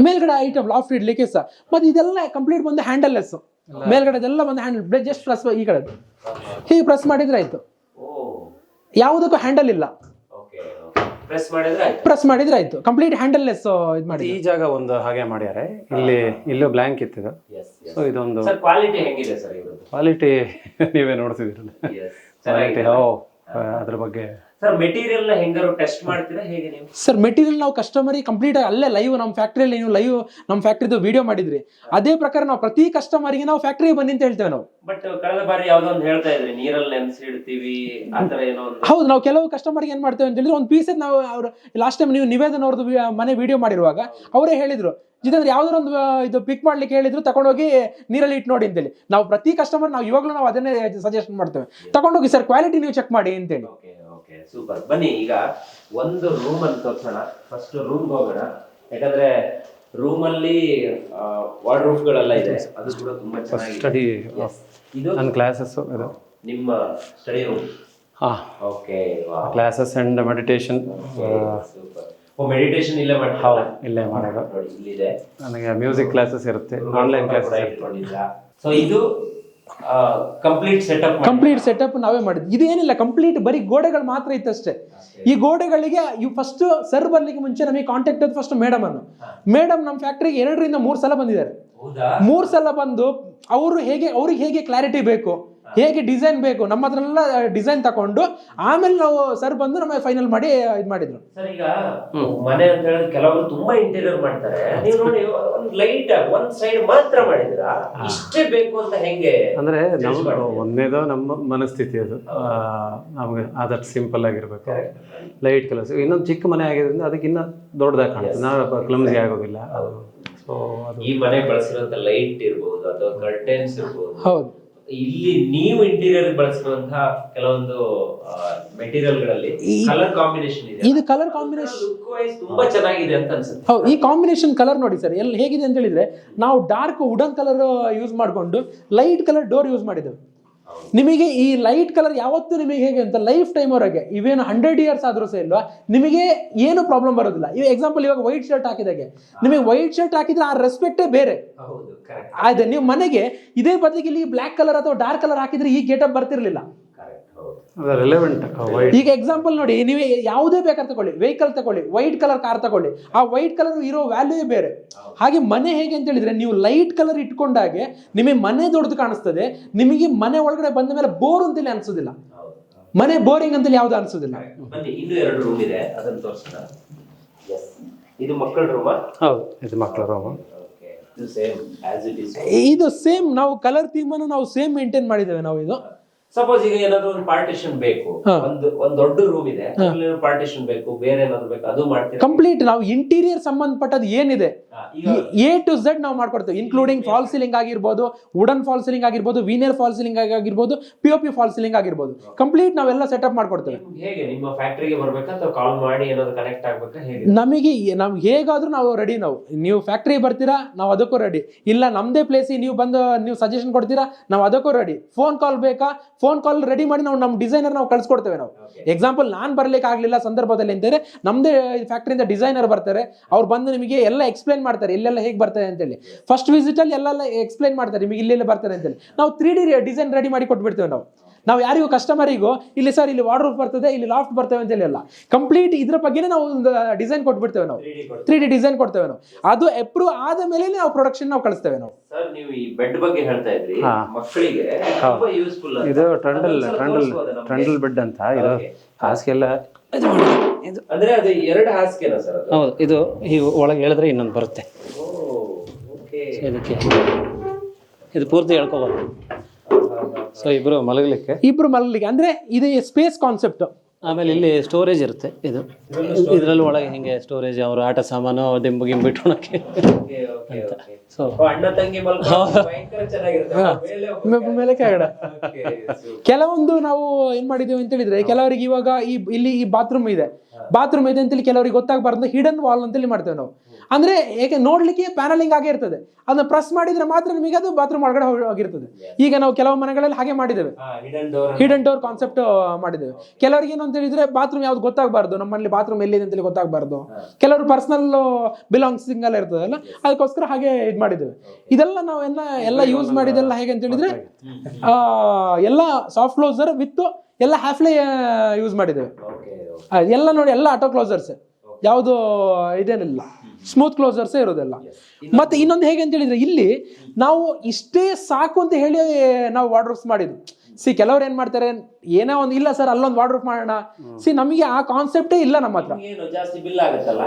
ಮೇಲ್ಗಡೆ ಐಟಮ್ ಲಾಫ್ಟ್ ಇಡ್ಲಿಕ್ಕೆ ಸಹ. ಮತ್ತೆ ಇದೆಲ್ಲ ಕಂಪ್ಲೀಟ್ ಬಂದು ಹ್ಯಾಂಡಲ್ ಲೆಸ್ ಮೇಲ್ಗಡೆ ಎಲ್ಲ ಬಂದು ಹ್ಯಾಂಡಲ್ ಜಸ್ಟ್ ಪ್ರೆಸ್ ಈ ಕಡೆ ಹೀಗೆ ಪ್ರೆಸ್ ಮಾಡಿದ್ರೆ ಆಯ್ತು.
ಓ.
ಯಾವುದಕ್ಕೂ ಹ್ಯಾಂಡಲ್ ಇಲ್ಲ.
ಪ್ರೆಸ್ ಮಾಡಿದ್ರೆ ಆಯ್ತು.
ಪ್ರೆಸ್ ಮಾಡಿದ್ರೆ ಆಯ್ತು. ಕಂಪ್ಲೀಟ್ ಹ್ಯಾಂಡಲ್ಲೆಸ್ ಇದು ಮಾಡಿ
ಈ ಜಾಗ ಒಂದು ಹಾಗೆ ಮಾಡ್ಯಾರೆ. ಇಲ್ಲಿ ಇಲ್ಲೂ ಬ್ಲ್ಯಾಂಕ್ ಇತ್ತು
ಎಸ್
ಸೊ ಇದೊಂದು
ಸರ್ ಕ್ವಾಲಿಟಿ ಹೆಂಗಿದೆ ಸರ್
ಕ್ವಾಲಿಟಿ *laughs* ನೀವೇ ನೋಡ್ತಿದ್ದೀರಲ್ಲ.
ಎಸ್
ಕ್ವಾಲಿಟಿ ಓ ಅದ್ರ ಬಗ್ಗೆ
ಸರ್ ಮೆಟೀರಿಯಲ್ನ ಹೆಂಗಾರು ಟೆಸ್ಟ್ ಮಾಡ್ತೀರಾ? ಹೇಗೆ ನೀವು?
ಸರ್ ಮೆಟೀರಿಯಲ್ ನಾವು ಕಸ್ಟಮರ್ ಕಂಪ್ಲೀಟ್ ಆಗಿ ಅಲ್ಲೇ ಲೈವ್ ನಮ್ಮ ಫ್ಯಾಕ್ಟ್ರಿಯಲ್ಲಿ ನೀವು ಲೈವ್ ನಮ್ಮ ಫ್ಯಾಕ್ಟ್ರಿದು ವಿಡಿಯೋ ಮಾಡಿದ್ರಿ. ಅದೇ ಪ್ರಕಾರ ನಾವು ಪ್ರತಿ ಕಸ್ಟಮರಿಗೆ ನಾವು ಫ್ಯಾಕ್ಟ್ರಿಗೆ ಬನ್ನಿ ಅಂತ ಹೇಳ್ತೇವೆ ನಾವು.
ಬಟ್ ಕಳೆದ ಬಾರಿ ಯಾವ್ದೋ ಒಂದು ಹೇಳ್ತಾ ಇದ್ರಿ ನೀರಲ್ಲಿ ನೆನೆಸಿಡ್ತೀವಿ ಆತರ ಏನೋ ಒಂದು.
ಹೌದು ನಾವು ಕೆಲವು ಕಸ್ಟಮರ್ಗೆ ಏನು ಮಾಡ್ತೇವೆ ಅಂತ ಹೇಳಿದ್ರೆ ಒಂದು ಪೀಸ್ ನಾವು ಅವರು ಲಾಸ್ಟ್ ಟೈಮ್ ನೀವು ನಿವೇದನ್ ಅವ್ರದ್ದು ಮನೆ ವಿಡಿಯೋ ಮಾಡಿರುವಾಗ ಅವರೇ ಹೇಳಿದ್ರು ಇದಂದ್ರೆ ಯಾವ್ದಾರ ಒಂದು ಇದು ಪಿಕ್ ಮಾಡ್ಲಿಕ್ಕೆ ಹೇಳಿದ್ರು ತಗೊಂಡೋಗಿ ನೀರಲ್ಲಿ ಇಟ್ಟು ನೋಡಿ ಅಂತೇಳಿ. ನಾವು ಪ್ರತಿ ಕಸ್ಟಮರ್ ನಾವು ಇವಾಗಲೂ ನಾವು ಅದನ್ನೇ ಸಜೆಸ್ಟ್ ಮಾಡ್ತೇವೆ. ತಗೊಂಡೋಗಿ ಸರ್ ಕ್ವಾಲಿಟಿ ನೀವು ಚೆಕ್ ಮಾಡಿ ಅಂತೇಳಿ.
ಓಕೆ ಸೂಪರ್ ಬನ್ನಿ ಈಗ ಒಂದು ರೂಮ್ ಅಲ್ಲಿ ತೋರ್ಸೋಣ. ಫಸ್ಟ್ ರೂಮ್ ಹೋಗೋಣ. ಯಾಕಂದ್ರೆ ರೂಮ್ ಅಲ್ಲಿ ವಾರ್ಡ್ ಗಳೆಲ್ಲ ಇದೆ. ಅದು ಕೂಡ ತುಂಬಾ ಚೆನ್ನಾಗಿ
ಸ್ಟಡಿ.
ಇದು
ನನ್ನ ಕ್ಲಾಸಸ್ ಇದು.
ನಿಮ್ಮ ಸ್ಟಡಿ ರೂಮ್
ಹಾ.
Okay
classes and meditation
super oh meditation ಇಲ್ಲೇ ಮಾಡಿ
ಹೌದು ಇಲ್ಲೇ ಮಾಡೋದು.
ನೋಡಿ ಇಲ್ಲಿದೆ.
ನನಗೆ ಮ್ಯೂಸಿಕ್ ಕ್ಲಾಸಸ್ ಇರುತ್ತೆ ಆನ್ಲೈನ್ ಕ್ಲಾಸಸ್ ಇರುತ್ತೆ.
ಸೊ ಇದು ಕಂಪ್ಲೀಟ್ ಸೆಟಪ್
ಕಂಪ್ಲೀಟ್ ಸೆಟಪ್ ನಾವೇ ಮಾಡಿದ್ವಿ ಇದೇನಿಲ್ಲ ಏನಿಲ್ಲ ಕಂಪ್ಲೀಟ್ ಬರೀ ಗೋಡೆಗಳು ಮಾತ್ರ ಇತ್ತು ಅಷ್ಟೇ. ಈ ಗೋಡೆಗಳಿಗೆ ಇವು ಫಸ್ಟ್ ಸರ್ ಬರ್ಲಿಕ್ಕೆ ಮುಂಚೆ ನಮಗೆ ಕಾಂಟ್ಯಾಕ್ಟ್ ಅದು ಫಸ್ಟ್ ಮೇಡಮ್ ಅನ್ನು. ಮೇಡಮ್ ನಮ್ಮ ಫ್ಯಾಕ್ಟ್ರಿಗೆ ಎರಡರಿಂದ ಮೂರು ಸಲ ಬಂದಿದ್ದಾರೆ. ಮೂರು ಸಲ ಬಂದು ಅವರು ಹೇಗೆ ಅವ್ರಿಗೆ ಹೇಗೆ ಕ್ಲಾರಿಟಿ ಬೇಕು? ಹೇಗೆ ಡಿಸೈನ್ ಬೇಕು? ನಮ್ಮ ಹತ್ರ ಡಿಸೈನ್ ತಕೊಂಡು ಆಮೇಲೆ ನಾವು ಸರ್ ಬಂದು ನಮಗೆ ಫೈನಲ್ ಮಾಡಿ ಇದು ಮಾಡಿದ್ರು.
ಸರ್ ಈಗ ಮನೆ ಅಂತ ಹೇಳಿದ್ರೆ ಕೆಲವರು ತುಂಬಾ ಇಂಟೀರಿಯರ್ ಮಾಡ್ತಾರೆ. ನೀವು ನೋಡಿ ಒಂದ್ ಲೈಟ್ ಒಂದ್ ಸೈಡ್ ಮಾತ್ರ ಮಾಡಿದ್ರಾ ಇಷ್ಟೇ ಬೇಕು ಅಂತ ಹೆಂಗೆ
ಅಂದ್ರೆ ನಮ್ಮ ಒಂದೇದ ನಮ್ಮ ಮನಸ್ಥಿತಿ ಅದು. ನಮ್ಗೆ ಆದಷ್ಟು ಸಿಂಪಲ್ ಆಗಿರ್ಬೇಕು. ಲೈಟ್ ಕಲರ್ಸ್ ಇನ್ನೊಂದು ಚಿಕ್ಕ ಮನೆ ಆಗಿರೋದ್ರಿಂದ ಅದಕ್ಕಿನ್ನ ಇನ್ನೂ ದೊಡ್ಡದಾಗಿ ಕಾಣುತ್ತೆ. ನಾವು ಕ್ಲಮ್ಸಿ ಆಗೋದಿಲ್ಲ. ಅದು ಸೊ ಅದು
ಈ ಮನೆ ಬಳಸಿರುವಂತ ಲೈಟ್ ಇರ್ಬೋದು ಅಥವಾ ಕರ್ಟೆನ್ಸ್ ಇರ್ಬೋದು.
ಹೌದು.
ಇಲ್ಲಿ ನೀವು ಇಂಟೀರಿಯರ್ ಬಳಸಿರುವಂತಹ ಕೆಲವೊಂದು ಮೆಟೀರಿಯಲ್ಗಳಲ್ಲಿ ಕಲರ್ ಕಾಂಬಿನೇಷನ್ ಇದೆ
ಇದು ಕಲರ್ ಕಾಂಬಿನೇಷನ್
ಲುಕ್ ವೈಸ್ ತುಂಬಾ ಚೆನ್ನಾಗಿದೆ ಅಂತ ಅನ್ಸುತ್ತೆ.
ಹೌದು ಈ ಕಾಂಬಿನೇಷನ್ ಕಲರ್ ನೋಡಿ ಸರ್ ಎಲ್ಲಿ ಹೇಗಿದೆ ಅಂತ ಹೇಳಿದ್ರೆ ನಾವು ಡಾರ್ಕ್ ವುಡನ್ ಕಲರ್ ಯೂಸ್ ಮಾಡಿಕೊಂಡು ಲೈಟ್ ಕಲರ್ ಡೋರ್ ಯೂಸ್ ಮಾಡಿದ್ದೇವೆ. ನಿಮಗೆ ಈ ಲೈಟ್ ಕಲರ್ ಯಾವತ್ತೂ ನಿಮಗೆ ಹೇಗೆ ಅಂತ ಲೈಫ್ ಟೈಮ್ ವರೆಗೆ ಇವೇನು ಹಂಡ್ರೆಡ್ ಇಯರ್ಸ್ ಆದ್ರೂ ಸಹ ಇಲ್ವಾ ನಿಮಗೆ ಏನು ಪ್ರಾಬ್ಲಮ್ ಬರೋದಿಲ್ಲ. ಈ ಎಕ್ಸಾಂಪಲ್ ಇವಾಗ ವೈಟ್ ಶರ್ಟ್ ಹಾಕಿದಾಗೆ. ನಿಮಗೆ ವೈಟ್ ಶರ್ಟ್ ಹಾಕಿದ್ರೆ ಆ ರೆಸ್ಪೆಕ್ಟೇ ಬೇರೆ. ಆಯ್ತು ನೀವು ಮನೆಗೆ ಇದೇ ಬದಲಿಗೆ ಇಲ್ಲಿ ಬ್ಲ್ಯಾಕ್ ಕಲರ್ ಅಥವಾ ಡಾರ್ಕ್ ಕಲರ್ ಹಾಕಿದ್ರೆ ಈ ಗೇಟಪ್ ಬರ್ತಿರ್ಲಿಲ್ಲ. ಈಗ ಎಕ್ಸಾಂಪಲ್ ನೋಡಿ ನೀವು ಯಾವುದೇ ಬೇಕಾದ್ರೆ ತಗೊಳ್ಳಿ ವೆಹಿಕಲ್ ತಗೊಳ್ಳಿ ವೈಟ್ ಕಲರ್ ಕಾರ್ ತಗೊಳ್ಳಿ ಆ ವೈಟ್ ಕಲರ್ ಇರೋ ವ್ಯಾಲ್ಯೂ ಬೇರೆ. ಹಾಗೆ ಮನೆ ಹೇಗೆ ಅಂತ ಹೇಳಿದ್ರೆ ನೀವು ಲೈಟ್ ಕಲರ್ ಇಟ್ಕೊಂಡಾಗೆ ನಿಮಗೆ ಮನೆ ದೊಡ್ಡದು ಕಾಣಿಸ್ತದೆ ನಿಮಗೆ ಮನೆ ಒಳಗಡೆ ಬಂದ ಮೇಲೆ ಬೋರ್ ಅಂತೇಳಿ ಅನ್ಸೋದಿಲ್ಲ.
ಹೌದು
ಮನೆ ಬೋರಿಂಗ್ ಅಂತೇಳಿ ಯಾವ್ದು ಅನ್ಸೋದಿಲ್ಲ.
ಬನ್ನಿ ಇನ್ನೂ ಎರಡು ರೂಮ್ ಇದೆ ಅದನ್ನ ತೋರಿಸೋಣ ಎಸ್ ಇದು ಮಕ್ಕಳ ರೂಮ್
ಹೌದು ಇದು ಮಕ್ಕಳ ರೂಮು
ಓಕೆ ಇದು ಸೇಮ್ ಆಸ್ ಇಟ್ ಇಸ್
ಇದು ಸೇಮ್ ನಾವು ಕಲರ್ ಥೀಮ್ ಅನ್ನು ನಾವು ಸೇಮ್ ಮೇಂಟೈನ್ ಮಾಡಿದ್ದೇವೆ ನಾವು ಇದು.
ಸಪೋಸ್ ಈಗ ಏನಾದ್ರು ಒಂದು ಪಾರ್ಟಿಷನ್ ಬೇಕು. ಒಂದು ಒಂದು ದೊಡ್ಡ ರೂಮ್ ಇದೆ. ಪಾರ್ಟಿಷನ್ ಬೇಕು ಬೇರೆ ಏನಾದ್ರು ಬೇಕು ಅದು ಮಾಡ್ತೀವಿ
ಕಂಪ್ಲೀಟ್ ನಾವು ಇಂಟೀರಿಯರ್ ಸಂಬಂಧಪಟ್ಟದ್ದು ಏನಿದೆ? ಎ ಟು ಝೆಡ್ ನಾವು ಮಾಡ್ಕೊಡ್ತೀವಿ. ಇನ್ಕ್ಲೂಡಿಂಗ್ ಫಾಲ್ ಸೀಲಿಂಗ್ ಆಗಿರ್ಬೋದು ವುಡನ್ ಫಾಲ್ ಸೀಲಿಂಗ್ ಆಗಿರ್ಬೋದು ವೀನಿಯರ್ ಫಾಲ್ ಸೀಲಿಂಗ್ ಆಗಿರ್ಬೋದು P O P fall ceiling ಆಗಿರ್ಬೋದು. ಕಂಪ್ಲೀಟ್ ನಾವೆಲ್ಲ ಸೆಟಪ್ ಮಾಡ್ಕೊಡ್ತೇವೆ.
ಹೇಗೆ? ನಿಮ್ಮ ಫ್ಯಾಕ್ಟರಿಗೆ ಬರ್ಬೇಕಾ ಅಥವಾ ಕಾಲ್ ಮಾಡಿ ಏನಾದ್ರು ಕನೆಕ್ಟ್ ಆಗ್ಬೇಕಾ? ಹೇಗೆ?
ನಮಗೆ ನಾವು ಹೇಗಾದ್ರೂ ನಾವು ರೆಡಿ ನಾವು. ನೀವು ಫ್ಯಾಕ್ಟ್ರಿ ಬರ್ತೀರಾ ನಾವು ಅದಕ್ಕೂ ರೆಡಿ ಇಲ್ಲ ನಮ್ಮದೇ ಪ್ಲೇಸಿಗೆ ನೀವು ಬಂದು ನೀವು ಸಜೆಷನ್ ಕೊಡ್ತೀರಾ ನಾವು ಅದಕ್ಕೂ ರೆಡಿ ಫೋನ್ ಕಾಲ್ ಬೇಕಾ? ಫೋನ್ ಕಾಲ್ ರೆಡಿ ಮಾಡಿ ನಾವು ನಮ್ಮ ಡಿಸೈನರ್ ನಾವು ಕಳ್ಸಿಕೊಡ್ತೇವೆ ನಾವು. ಎಕ್ಸಾಂಪಲ್ ನಾನು ಬರ್ಲಿಕ್ಕೆ ಆಗಲಿಲ್ಲ ಸಂದರ್ಭದಲ್ಲಿ ಅಂತೇಳಿ ನಮ್ಮದೇ ಫ್ಯಾಕ್ಟ್ರಿಯಿಂದ ಡಿಸೈನರ್ ಬರ್ತಾರೆ ಅವ್ರು ಬಂದು ನಿಮಗೆ ಎಲ್ಲ ಎಕ್ಸ್ಪ್ಲೈನ್ ಮಾಡ್ತಾರೆ ಇಲ್ಲೆಲ್ಲ ಹೇಗೆ ಬರ್ತಾರೆ ಅಂತೇಳಿ. ಫಸ್ಟ್ ವಿಸಿಟಲ್ಲಿ ಎಲ್ಲೆಲ್ಲ ಎಕ್ಸ್ಪ್ಲೈನ್ ಮಾಡ್ತಾರೆ ನಿಮಗೆ ಇಲ್ಲೆಲ್ಲ ಬರ್ತಾರೆ ಅಂತೇಳಿ. ನಾವು ತ್ರೀ ಡಿ ಡಿಸೈನ್ ರೆಡಿ ಮಾಡಿ ಕೊಟ್ಬಿಡ್ತೇವೆ ನಾವು. ನಾವು ಯಾರಿಗೂ ಕಸ್ಟಮರಿಗೂ ಇಲ್ಲಿ ಸರ್ ಇಲ್ಲಿ ವಾರ್ಡ್ರೂಫ್ ಬರ್ತದೆ ಇಲ್ಲಿ ಲಾಫ್ಟ್ ಬರ್ತವೆ ಅಂತ ಹೇಳಿಲ್ಲ. ಕಂಪ್ಲೀಟ್ ಇದ್ರ ಬಗ್ಗೆನೇ ನಾವು ಒಂದು ಡಿಸೈನ್ ಕೊಟ್ಬಿಡ್ತೇವೆ ನಾವು. ತ್ರೀ ಡಿ ಡಿಸೈನ್ ಕೊಡ್ತೇವೆ ನಾವು. ಅದು ಅಪ್ರೂವ್ ಆದ ಮೇಲೆ ನಾವು ಪ್ರೊಡಕ್ಷನ್ ನಾವು ಕಳಿಸ್ತೇವೆ ನಾವು.
ಸರ್ ನೀವು ಈ ಬೆಡ್ ಬಗ್ಗೆ ಹೇಳ್ತಾ ಇದ್ರಿ.
ಹಾ.
ಮಕ್ಕಳಿಗೆ ತುಂಬಾ ಯೂಸ್ಫುಲ್
ಇದು ಟ್ರಂಡಲ್ ಟ್ರಂಡಲ್ ಟ್ರಂಡಲ್ ಬೆಡ್ ಅಂತ. ಇದು ಹಾಸಿಗೆಲ್ಲ
ಇದು
ಅಂದ್ರೆ ಅದು ಎರಡು ಹಾಸಿಗೆನಾ ಸರ್ ಅದು?
ಹೌದು ಇದು ಹೀಗೆ ಒಳಗೆ ಹೇಳಿದ್ರೆ ಇನ್ನೊಂದು ಬರುತ್ತೆ.
ಓಕೆ
ಇದಕ್ಕೆ ಇದು ಪೂರ್ತಿ ಹೇಳ್ಕೋಬಾರ್ದು ಸೊ ಇಬ್ರು ಮಲಗಲಿಕ್ಕೆ.
ಇಬ್ರು ಮಲಗಲಿಕ್ಕೆ. ಅಂದ್ರೆ ಇದು ಸ್ಪೇಸ್ ಕಾನ್ಸೆಪ್ಟ್
ಆಮೇಲೆ ಇಲ್ಲಿ ಸ್ಟೋರೇಜ್ ಇರುತ್ತೆ ಇದು. ಇದರಲ್ಲಿ ಒಳಗೆ ಹಿಂಗೆ ಸ್ಟೋರೇಜ್ ಅವ್ರ ಆಟ ಸಾಮಾನು ದಿಂಬು ಗಿಂಬು ಇಟ್ಕೊಳಕ್ಕೆ.
ಓಕೆ ಓಕೆ ಓಕೆ
ಸೊ
ಅಣ್ಣ ತಂಗಿ ಮಲ್ಕೊಂಡು ಭಯಂಕರ ಚೆನ್ನಾಗಿರುತ್ತೆ. ಮೇಲೆ ಹೋಗ್ಬಿಟ್ಟು-
ಮೇಲೆ ಕೆಳಗಡೆ ಕೆಲವೊಂದು ನಾವು ಏನ್ ಮಾಡಿದೀವಿ ಅಂತ ಹೇಳಿದ್ರೆ ಕೆಲವರಿಗೆ ಇವಾಗ ಈ ಇಲ್ಲಿ ಈ ಬಾತ್ರೂಮ್ ಇದೆ. ಬಾತ್ರೂಮ್ ಇದೆ ಅಂತೇಳಿ ಕೆಲವರಿಗೆ ಗೊತ್ತಾಗಬಾರ್ದು. ಹಿಡನ್ ವಾಲ್ ಅಂತೇಳಿ ಮಾಡ್ತೇವೆ ನಾವು. ಅಂದ್ರೆ ಏಕೆ ನೋಡ್ಲಿಕ್ಕೆ ಪ್ಯಾನಲಿಂಗ್ ಆಗೇ ಇರ್ತದೆ. ಅದನ್ನ ಪ್ರೆಸ್ ಮಾಡಿದ್ರೆ ಮಾತ್ರ ನಿಮಗೆ ಅದು ಬಾತ್ರೂಮ್ ಒಳಗಡೆ ಹೋಗಿ- ಹೋಗಿರ್ತದೆ. ಈಗ ನಾವು ಕೆಲವು ಮನೆಗಳಲ್ಲಿ ಹಾಗೆ ಮಾಡಿದ್ದೇವೆ. ಹಿಡನ್ ಡೋರ್ ಕಾನ್ಸೆಪ್ಟ್ ಮಾಡಿದ್ದೇವೆ. ಕೆಲವರಿಗೆ ಏನು ಅಂತ ಹೇಳಿದ್ರೆ ಬಾತ್ರೂಮ್ ಯಾವ್ದು ಗೊತ್ತಾಗಬಾರ್ದು. ನಮ್ಮಲ್ಲಿ ಬಾತ್ರೂಮ್ ಎಲ್ಲಿದೆ ಅಂತೇಳಿ ಗೊತ್ತಾಗಬಾರ್ದು. ಕೆಲವರು ಪರ್ಸನಲ್ ಬಿಲಾಂಗ್ಸಿಂಗ್ ಎಲ್ಲ ಇರ್ತದಲ್ಲ ಅದಕ್ಕೋಸ್ಕರ ಹಾಗೆ ಇದು ಮಾಡಿದ್ದೇವೆ. ಇದೆಲ್ಲ ನಾವು ಎಲ್ಲ ಎಲ್ಲ ಯೂಸ್ ಮಾಡಿದೆಲ್ಲ ಹೇಗೆ ಅಂತ ಹೇಳಿದ್ರೆ ಆ, ಎಲ್ಲ ಸಾಫ್ಟ್ ಕ್ಲೋಸರ್ ವಿತ್ ಎಲ್ಲ ಹ್ಯಾಫ್ಲೆ ಯೂಸ್ ಮಾಡಿದ್ದೇವೆ. ಎಲ್ಲ ನೋಡಿ ಎಲ್ಲ ಆಟೋ ಕ್ಲೋಸರ್ಸ್ ಯಾವುದು ಇದೇನಿಲ್ಲ. ಸ್ಮೂತ್ ಕ್ಲೋಸರ್ಸೇ ಇರೋದೆಲ್ಲ. ಮತ್ತೆ ಇನ್ನೊಂದು ಹೇಗೆ ಅಂತ ಹೇಳಿದ್ರೆ ಇಲ್ಲಿ ನಾವು ಇಷ್ಟೇ ಸಾಕು ಅಂತ ಹೇಳಿ ನಾವು ವಾರ್ಡ್ರೋಬ್ಸ್ ಮಾಡಿದ್ವಿ ಸಿ ಕೆಲವ್ರು ಏನ್ ಮಾಡ್ತಾರೆ ಏನೋ ಒಂದು ಇಲ್ಲ ಸರ್ ಅಲ್ಲೊಂದು ವಾರ್ಡ್ರೋಬ್ ಮಾಡೋಣ. ಸಿ ನಮಗೆ ಆ ಕಾನ್ಸೆಪ್ಟೇ ಇಲ್ಲ ನಮ್ಮ ಹತ್ರ.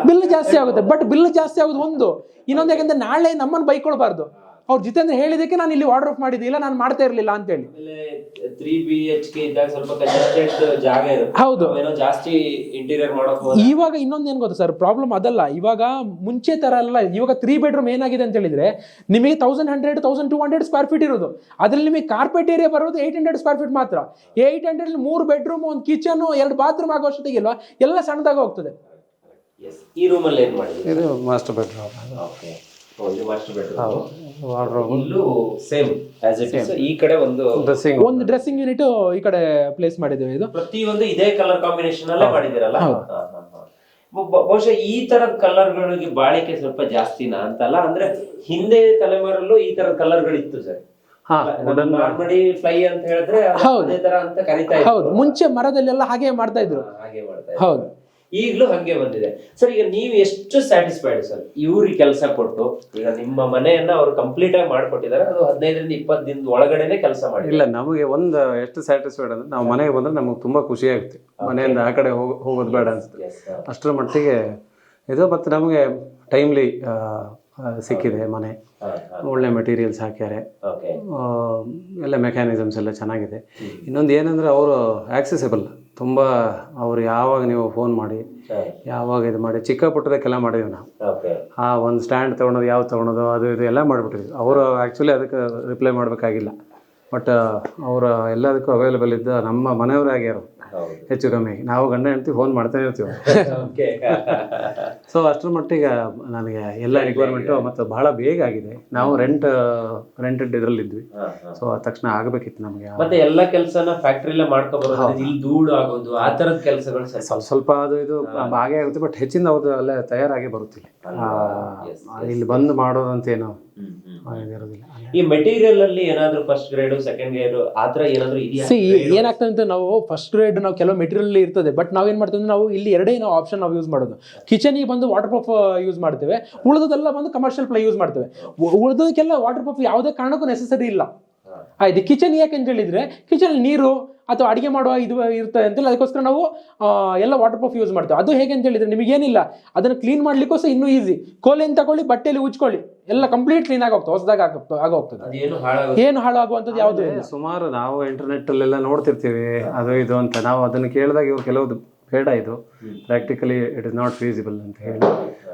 ಬಿಲ್
ಜಾಸ್ತಿ ಆಗುತ್ತೆ ಬಟ್ ಬಿಲ್ ಜಾಸ್ತಿ ಆಗೋದು ಒಂದು. ಇನ್ನೊಂದು ಯಾಕಂದ್ರೆ ನಾಳೆ ನಮ್ಮನ್ನು ಬೈಕೊಳ್ಬಾರ್ದು. ಅವ್ರು ಜಿತೇಂದ್ರ ಹೇಳಿದಕ್ಕೆ ನಾನು ಇಲ್ಲಿ ವಾರ್ಡ್ರೋಬ್ ಮಾಡಿದ್ದೆ. ಇಲ್ಲ ನಾನು ಮಾಡ್ತಾ ಇರಲಿಲ್ಲ ಅಂತೇಳಿ.
ಆಮೇಲೆ ತ್ರೀ ಬಿ ಎಚ್ ಕೆ ಇದ್ದಾಗ ಸ್ವಲ್ಪ ಕಂಜೆಸ್ಟೆಡ್ ಜಾಗ ಇರುತ್ತೆ.
ಹೌದು.
ಏನೋ ಜಾಸ್ತಿ ಇಂಟೀರಿಯರ್ ಮಾಡೋಕ್
ಇವಾಗ ಇನ್ನೊಂದು ಏನು ಗೊತ್ತಾ ಸರ್? ಪ್ರಾಬ್ಲಮ್ ಅದಲ್ಲ. ಇವಾಗ ಮುಂಚೆ ತರ ಅಲ್ಲ. ಇವಾಗ ತ್ರೀ ಬೆಡ್ರೂಮ್ ಏನಾಗಿದೆ ಅಂತ ಹೇಳಿದ್ರೆ ನಿಮಗೆ thousand hundred thousand two hundred square feet ಇರೋದು. ಅದ್ರಲ್ಲಿ ನಿಮಗೆ ಕಾರ್ಪೆಟ್ ಏರಿಯಾ ಬರೋದು ಏಯ್ಟ್ ಹಂಡ್ರೆಡ್ ಸ್ಕ್ವೇರ್ ಫೀಟ್ ಮಾತ್ರ. ಏಯ್ಟ್ ಹಂಡ್ರೆಡ್ ಮೂರು ಬೆಡ್ರೂಮ್ ಒಂದು ಕಿಚನ್ ಎರಡು ಬಾತ್ರೂಮ್ ಆಗೋ ಅಷ್ಟೊತ್ತಿಗಿಲ್ವಾ ಎಲ್ಲ ಸಣ್ಣದಾಗ ಹೋಗ್ತದೆ.
ಈ ರೂಮಲ್ಲಿ ಅಲ್ಲಿ ಏನ್ ಮಾಡಿದ್ರಿ
ಇದು ಮಾಸ್ಟರ್ ಬೆಡ್ರೂಮ್
ಓಕೆ ಇಲ್ಲೂ ಸೇಮ್ ಆಸ್ ಇಟ್ ಇಸ್ ಈ ಕಡೆ ಒಂದು
ಡ್ರೆಸ್ಸಿಂಗ್
ಒಂದು ಡ್ರೆಸ್ಸಿಂಗ್ ಯೂನಿಟ್ ಈ ಕಡೆ ಪ್ಲೇಸ್ ಮಾಡಿದ್ದೇವೆ ಇದು.
ಪ್ರತಿಯೊಂದು ಇದೇ ಕಲರ್ ಕಾಂಬಿನೇಷನ್ ಅಲ್ಲೇ ಮಾಡಿದಿರಲ್ಲ ಬಹುಶಃ ಈ ತರದ ಕಲರ್ ಗಳಿಗೆ ಬಾಳಿಕೆ ಸ್ವಲ್ಪ ಜಾಸ್ತಿನಾ ಅಂತಲ್ಲ? ಅಂದ್ರೆ ಹಿಂದೆ ತಲೆಮಾರಲ್ಲೂ ಈ ತರದ ಕಲರ್ ಗಳಿತ್ತು ಸರ್.
ಹಾ
ನಾರ್ಮಡಿ ಫ್ಲೈ ಅಂತ ಹೇಳಿದ್ರೆ ಅದು
ಹೌದು.
ಅದೇ ತರ ಅಂತ ಕರಿತಾ ಇದ್ರು.
ಹೌದು. ಮುಂಚೆ ಮರದಲ್ಲೆಲ್ಲ ಹಾಗೆ ಮಾಡ್ತಾ ಇದ್ರು.
ಹಾಗೆ ಮಾಡ್ತಾ ಇದ್ರು.
ಹೌದು.
ಈಗಲೂ ಹಂಗೆ ಬಂದಿದೆ. ಸರ್ ಈಗ ನೀವು ಎಷ್ಟು ಸ್ಯಾಟಿಸ್ಫೈಡ್ ಸರ್? ಇವ್ರಿಗೆ ಕೆಲಸ ಕೊಟ್ಟು ಈಗ ನಿಮ್ಮ ಮನೆಯನ್ನ ಅವ್ರು ಕಂಪ್ಲೀಟ್ ಆಗಿ ಮಾಡ್ಕೊಟ್ಟಿದ್ದಾರೆ ಅದು ಹದಿನೈದರಿಂದ ಇಪ್ಪತ್ತು ದಿನದ ಒಳಗಡೆನೆ ಕೆಲಸ ಮಾಡಿ
ಇಲ್ಲ ನಮಗೆ ಒಂದು ಎಷ್ಟು ಸ್ಯಾಟಿಸ್ಫೈಡ್ ಅಂದ್ರೆ ನಾವು ಮನೆಗೆ ಬಂದ್ರೆ ನಮಗೆ ತುಂಬಾ ಖುಷಿ ಆಗುತ್ತೆ. ಮನೆಯಿಂದ ಆ ಕಡೆ ಹೋಗ್ ಹೋಗೋದು ಬೇಡ ಅನ್ಸುತ್ತೆ ಅಷ್ಟರ ಮಟ್ಟಿಗೆ ಇದು ಮತ್ತೆ ನಮಗೆ ಟೈಮ್ಲಿ ಸಿಕ್ಕಿದೆ ಮನೆ. ಒಳ್ಳೆ ಮೆಟೀರಿಯಲ್ಸ್ ಹಾಕ್ಯಾರೆ. ಎಲ್ಲ ಮೆಕ್ಯಾನಿಸಮ್ಸ್ ಎಲ್ಲ ಚೆನ್ನಾಗಿದೆ. ಇನ್ನೊಂದು ಏನಂದ್ರೆ ಅವರು ಆಕ್ಸೆಸಿಬಲ್ ತುಂಬ ಅವ್ರು ಯಾವಾಗ ನೀವು ಫೋನ್ ಮಾಡಿ ಯಾವಾಗ ಇದು ಮಾಡಿ ಚಿಕ್ಕ ಪುಟ್ಟದಕ್ಕೆಲ್ಲ ಮಾಡಿದ್ವಿ ನಾವು. ಆ ಒಂದು ಸ್ಟ್ಯಾಂಡ್ ತೊಗೊಳೋದು ಯಾವ್ದು ತೊಗೊಳೋದು ಅದು ಇದು ಎಲ್ಲ ಮಾಡಿಬಿಟ್ಟಿದ್ವಿ. ಅವರು ಆ್ಯಕ್ಚುಲಿ ಅದಕ್ಕೆ ರಿಪ್ಲೈ ಮಾಡಬೇಕಾಗಿಲ್ಲ. ಬಟ್ ಅವರು ಎಲ್ಲದಕ್ಕೂ ಅವೈಲೇಬಲ್ ಇದ್ದ ನಮ್ಮ ಮನೆಯವರೇ ಆಗ್ಯಾರು. ಹೆಚ್ಚು ಕಮ್ಮಿ. ನಾವು ಗಂಡ ಹೆಂಡತಿ ಫೋನ್ ಮಾಡ್ತಾನೆ ಇರ್ತೀವಿ. ಸೊ *laughs* ಅಷ್ಟರ ಮಟ್ಟಿಗೆ ನನಗೆ ಎಲ್ಲ ರಿಕ್ವೈರ್ಮೆಂಟು ಮತ್ತು ಬಹಳ ಬೇಗ ಆಗಿದೆ. ನಾವು ರೆಂಟ್ ರೆಂಟೆಡ್ ಇದರಲ್ಲಿ ಇದ್ವಿ. ಸೊ ಅದ ತಕ್ಷಣ ಆಗಬೇಕಿತ್ತು ನಮಗೆ.
ಮತ್ತೆ ಎಲ್ಲಾ ಕೆಲಸನ ಫ್ಯಾಕ್ಟ್ರಿಲೇ ಮಾಡ್ಕೊ ಬರೋದು ಇಲ್ಲಿ ಧೂಳು ಆಗೋದು ಆ ಥರದ ಕೆಲಸಗಳು
ಸ್ವಲ್ಪ ಸ್ವಲ್ಪ ಅದು ಇದು ಹಾಗೆ ಆಗುತ್ತೆ ಬಟ್ ಹೆಚ್ಚಿನ ಅವ್ರದ್ದು ಅಲ್ಲೇ ತಯಾರಾಗಿ ಬರುತ್ತಿಲ್ಲ. ಇಲ್ಲಿ ಬಂದು ಮಾಡೋದಂತೇನು. ಇದಿರೋದಿಲ್ಲ
ಈ ಮೆಟೀರಿಯಲ್ ಅಲ್ಲಿ ಏನಾದ್ರೂ ಫಸ್ಟ್ ಗ್ರೇಡ್ ಸೆಕೆಂಡ್ ಗ್ರೇಡ್ ಆತರ ಏನಾದ್ರೂ ಇದೆಯಾ?
ಸಿ ಏನಾಗ್ತದೆ ಅಂತ ನಾವು ಫಸ್ಟ್ ಗ್ರೇಡ್ ನಾವು ಕೆಲವು ಮೆಟೀರಿಯಲ್ ಇರ್ತದೆ ಬಟ್ ನಾವೇನ್ ಮಾಡ್ತೀವಿ ಅಂದ್ರೆ ನಾವು ಇಲ್ಲಿ ಎರಡೇ ನಾವು ಆಪ್ಷನ್ ನಾವು ಯೂಸ್ ಮಾಡೋದು. ಕಿಚನಿಗೆ ಬಂದು ವಾಟರ್ ಪ್ರೂಫ್ ಯೂಸ್ ಮಾಡ್ತೇವೆ. ಉಳಿದದೆಲ್ಲ ಬಂದು ಕಮರ್ಷಿಯಲ್ ಪ್ಲೇ ಯೂಸ್ ಮಾಡ್ತೇವೆ. ಉಳ್ದೋದಕ್ಕೆಲ್ಲ ವಾಟರ್ ಪ್ರೂಫ್ ಯಾವುದೇ ಕಾರಣಕ್ಕೂ ನೆಸೆಸರಿ ಇಲ್ಲ. ಆಯ್ತು ಕಿಚನ್ ಯಾಕೆ ಅಂತ ಹೇಳಿದ್ರೆ ಕಿಚನ್ ನೀರು ಅಥವಾ ಅಡಿಗೆ ಮಾಡುವ ಇದು ಇರ್ತದೆ ಅಂತೇಳಿ ಅದಕ್ಕೋಸ್ಕರ ನಾವು ಎಲ್ಲ ವಾಟರ್ ಪ್ರೂಫ್ ಯೂಸ್ ಮಾಡ್ತೇವೆ. ಅದು ಹೇಗೆ ಅಂತ ಹೇಳಿದ್ರೆ ನಿಮಗೇನಿಲ್ಲ. ಅದನ್ನು ಕ್ಲೀನ್ ಮಾಡ್ಲಿಕ್ಕೂ ಸಹ ಇನ್ನೂ ಈಸಿ ಕೋಲೆನ್ ತಗೊಳ್ಳಿ ಬಟ್ಟೆಯಲ್ಲಿ ಉಜ್ಕೊಳ್ಳಿ. ಎಲ್ಲ ಕಂಪ್ಲೀಟ್ ಕ್ಲೀನ್ ಆಗಿ ಹೋಗ್ತದೆ ಹೊಸದಾಗಿ ಆಗ ಆಗೋಗ್ತದೆ
ಅದೇನು
ಏನು ಹಾಳಾಗುವಂಥದ್ದು ಯಾವುದು
ಸುಮಾರು ನಾವು ಇಂಟರ್ನೆಟ್ ಅಲ್ಲೆಲ್ಲ ನೋಡ್ತಿರ್ತೀವಿ ಅದು ಇದು ಅಂತ. ನಾವು ಅದನ್ನು ಕೇಳಿದಾಗ ಇವ್ರು ಕೆಲವುದು ಬೇಡ ಇದು. Practically it is not feasible ಅಂತ ಹೇಳಿ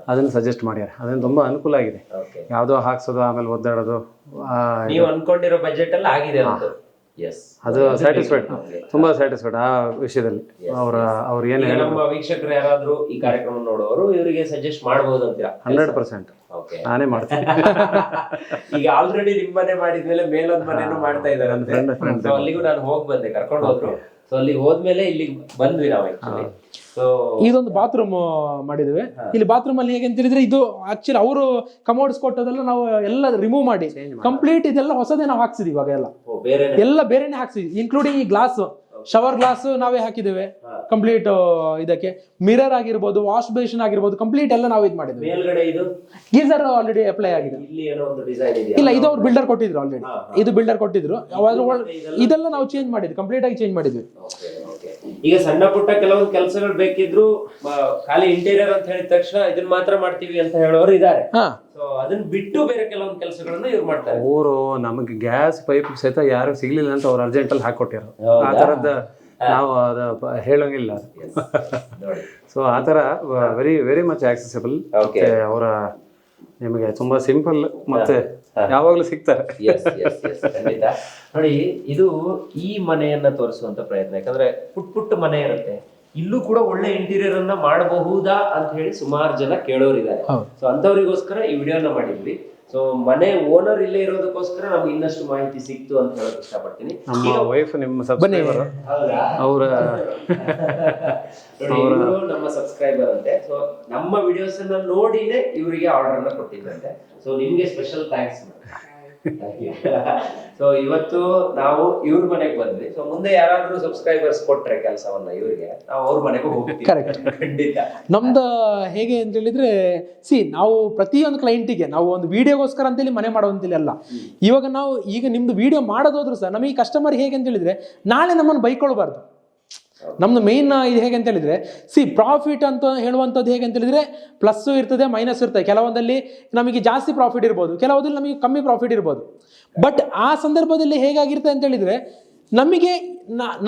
ಅದನ್ನು ಸಜೆಸ್ಟ್ ಮಾಡ್ಯಾರೆ. ಅದನ್ನು ತುಂಬ ಅನುಕೂಲ ಆಗಿದೆ. ಯಾವುದೋ ಹಾಕ್ಸೋದು ಆಮೇಲೆ ಒದ್ದಾಡೋದು
ನೀವು ಅನ್ಕೊಂಡಿರೋ ಬಜೆಟ್ ಅಲ್ಲಿ ಆಗಿದೆ ಎಸ್
ಅದು ಸ್ಯಾಟಿಸ್ಫೈಡ್ ತುಂಬ ಸ್ಯಾಟಿಸ್ಫೈಡ್ ಆ ವಿಷಯದಲ್ಲಿ. ಅವರ ಅವ್ರ ಏನು
ನಮ್ಮ ವೀಕ್ಷಕರು ಯಾರಾದ್ರೂ ಈ ಕಾರ್ಯಕ್ರಮ ನೋಡುವವರು ಇವರಿಗೆ ಸಜೆಸ್ಟ್ ಮಾಡಬಹುದು ಅಂತೀರಾ?
Hundred percent. ನಾನೇ ಮಾಡ್ತೀನಿ. *laughs*
ಈಗ ಆಲ್ರೆಡಿ ನಿಮ್ಮನೆ ಮಾಡಿದ್ಮೇಲೆ ಮೇಲೊಂದ್ ಮನೆನೂ ಮಾಡ್ತಾ ಇದ್ದಾರೆ ಅಲ್ಲಿಗೂ ನಾನು ಹೋಗಿ ಬಂದೆ. ಕರ್ಕೊಂಡು ಹೋದ್ರು. ಸೊ ಅಲ್ಲಿ ಹೋದ್ಮೇಲೆ ಇಲ್ಲಿಗೆ ಬಂದ್ವಿ ನಾವು ಆಕ್ಚುಲಿ ಸೊ
ಇದೊಂದು ಬಾತ್ರೂಮ್ ಮಾಡಿದ್ವಿ ಇಲ್ಲಿ ಬಾತ್ರೂಮ್ ಅಲ್ಲಿ ಹೇಗೆ ಅಂತ ಹೇಳಿದ್ರೆ ಇದು ಆಕ್ಚುಲಿ ಅವರು ಕಮೋಡ್ಸ್ ಕೊಟ್ಟದೆಲ್ಲ ನಾವು ಎಲ್ಲ ರಿಮೂವ್ ಮಾಡಿ. ಕಂಪ್ಲೀಟ್ ಇದೆಲ್ಲ ಹೊಸದೇ ನಾವು ಹಾಕ್ಸಿದ್ವಿ ಇವಾಗ ಎಲ್ಲ
ಬೇರೆ
ಎಲ್ಲ ಬೇರೆನೆ ಹಾಕ್ಸಿದ್ವಿ ಇನ್ಕ್ಲೂಡಿಂಗ್ ಈ ಗ್ಲಾಸ್ ಶವರ್ ಗ್ಲಾಸ್ ನಾವೇ ಹಾಕಿದ್ದೇವೆ. ಕಂಪ್ಲೀಟ್ ಇದಕ್ಕೆ. ಮಿರರ್ ಆಗಿರ್ಬೋದು ವಾಶ್ ಬೇಸಿನ್ ಆಗಿರ್ಬೋದು ಕಂಪ್ಲೀಟ್ ಎಲ್ಲ ನಾವು ಇದು ಮಾಡಿದ್ವಿ
ಮೇಲ್ಗಡೆ ಇದು?
ಗೀಸರ್ ಆಲ್ರೆಡಿ ಅಪ್ಲೈ ಆಗಿದೆ.
ಇಲ್ಲಿ ಏನೋ ಒಂದು ಡಿಸೈನ್ ಇದೆಯಾ?
ಇಲ್ಲ ಇದು ಅವ್ರು ಬಿಲ್ಡರ್ ಕೊಟ್ಟಿದ್ರು ಆಲ್ರೆಡಿ ಇದು ಬಿಲ್ಡರ್ ಕೊಟ್ಟಿದ್ರು. ಇದೆಲ್ಲ? ನಾವು ಚೇಂಜ್ ಮಾಡಿದ್ವಿ ಕಂಪ್ಲೀಟ್ ಆಗಿ ಚೇಂಜ್ ಮಾಡಿದ್ವಿ.
ಈಗ ಸಣ್ಣ ಪುಟ್ಟ ಕೆಲವೊಂದು ಕೆಲಸಗಳು ಬೇಕಿದ್ರು ಖಾಲಿ ಇಂಟೀರಿಯರ್ ಅಂತ ಹೇಳಿದ ತಕ್ಷಣ ಇದನ್ನ ಮಾತ್ರ ಮಾಡ್ತೀವಿ ಅಂತ ಹೇಳೋರು ಇದ್ದಾರೆ.
ಹಾ.
ಸೊ ಅದನ್ನ ಬಿಟ್ಟು ಬೇರೆ ಕೆಲವೊಂದು ಕೆಲಸಗಳನ್ನ ಇವ್ರು ಮಾಡ್ತಾರೆ.
ಅವರು ನಮಗೆ ಗ್ಯಾಸ್ ಪೈಪ್ ಸಹಿತ ಯಾರು ಸಿಗ್ಲಿಲ್ಲ ಅಂತ ಅವ್ರು ಅರ್ಜೆಂಟಲ್ಲಿ ಹಾಕೊಟ್ಟಿರೋ? ಆ ತರದ ನಾವು ಅದ ಹೇಳಂಗಿಲ್ಲ. ಸೊ ಆ ಥರ ವೆರಿ ವೆರಿ ಮಚ್ ಆಕ್ಸೆಸಿಬಲ್ ಅವರ ನಿಮಗೆ ತುಂಬಾ ಸಿಂಪಲ್ ಮತ್ತೆ ಯಾವಾಗಲೂ ಸಿಗ್ತಾರೆ.
ನೋಡಿ ಇದು ಈ ಮನೆಯನ್ನ ತೋರಿಸುವಂತ ಪ್ರಯತ್ನ. ಯಾಕಂದ್ರೆ ಪುಟ್ ಪುಟ್ಟ ಮನೆ ಇರುತ್ತೆ. ಇಲ್ಲೂ ಕೂಡ ಒಳ್ಳೆ ಇಂಟೀರಿಯರ್ ಅನ್ನ ಮಾಡಬಹುದಾ ಅಂತ ಹೇಳಿ ಸುಮಾರು ಜನ ಕೇಳೋರಿದ್ದಾರೆ. ಸೊ ಅಂತವರಿಗೋಸ್ಕರ ಈ ವಿಡಿಯೋನ ಮಾಡಿದ್ವಿ. ಸೊ ಮನೆ ಓನರ್ ಇಲ್ಲೇ ಇರೋದಕ್ಕೋಸ್ಕರ ನಮ್ಗೆ ಇನ್ನಷ್ಟು ಮಾಹಿತಿ ಸಿಕ್ತು ಅಂತ ಹೇಳಕ್ ಇಷ್ಟಪಡ್ತೀನಿ.
ನಮ್ಮ ವೈಫ್ ನಿಮ್ಮ ಸಬ್ಸ್ಕ್ರೈಬರ್
ಹೌದಾ?
ಅವರ *laughs*
ನಮ್ಮ ಸಬ್ಸ್ಕ್ರೈಬರ್ ಅಂತೆ. ಸೊ ನಮ್ಮ ವಿಡಿಯೋಸ್ ಅನ್ನ ನೋಡಿನೇ ಇವರಿಗೆ ಆರ್ಡರ್ ಅನ್ನ ಕೊಟ್ಟಿದ್ದಂತೆ ಸೊ ನಿಮ್ಗೆ ಸ್ಪೆಷಲ್ ಥ್ಯಾಂಕ್ಸ್ ಸೊ *laughs* ಇವತ್ತು ನಾವು ಇವ್ರ ಮನೆಗೆ ಬಂದ್ವಿ. ಸೊ ಮುಂದೆ ಯಾರಾದ್ರೂ ಸಬ್ಸ್ಕ್ರೈಬರ್ಸ್ ಕೊಟ್ರೆ ಕೆಲಸವನ್ನ ಇವರಿಗೆ ನಾವು ಅವ್ರ ಮನೆಗೆ ಹೋಗ್ತೀವಿ.
ಕರೆಕ್ಟ್
ಖಂಡಿತ.
ನಮ್ದು ಹೇಗೆ ಅಂತ ಹೇಳಿದ್ರೆ ಸಿ ನಾವು ಪ್ರತಿಯೊಂದು ಕ್ಲೈಂಟಿಗೆ ನಾವು ಒಂದು ವಿಡಿಯೋಗೋಸ್ಕರ ಅಂತೇಳಿ ಮನೆ ಮಾಡುವಂತಿಲ್ಲ ಅಲ್ಲ. ಇವಾಗ ನಾವು ಈಗ ನಿಮ್ದು ವಿಡಿಯೋ ಮಾಡೋದೋದ್ರು ಸಹ ನಮಗೆ ಕಸ್ಟಮರ್ ಹೇಗೆ ಅಂತ ಹೇಳಿದ್ರೆ ನಾಳೆ ನಮ್ಮನ್ನು ಬೈಕೊಳ್ಬಾರ್ದು. ನಮ್ದು ಮೇನ್ ಇದು ಹೇಗೆ ಅಂತ ಹೇಳಿದ್ರೆ ಸಿ ಪ್ರಾಫಿಟ್ ಅಂತ ಹೇಳುವಂಥದ್ದು ಹೇಗೆ ಅಂತ ಹೇಳಿದ್ರೆ ಪ್ಲಸ್ಸು ಇರ್ತದೆ ಮೈನಸ್ ಇರ್ತದೆ. ಕೆಲವೊಂದಲ್ಲಿ ನಮಗೆ ಜಾಸ್ತಿ ಪ್ರಾಫಿಟ್ ಇರ್ಬೋದು, ಕೆಲವೊಂದಲ್ಲಿ ನಮಗೆ ಕಮ್ಮಿ ಪ್ರಾಫಿಟ್ ಇರ್ಬೋದು. ಬಟ್ ಆ ಸಂದರ್ಭದಲ್ಲಿ ಹೇಗಾಗಿರ್ತದೆ ಅಂತ ಹೇಳಿದ್ರೆ ನಮಗೆ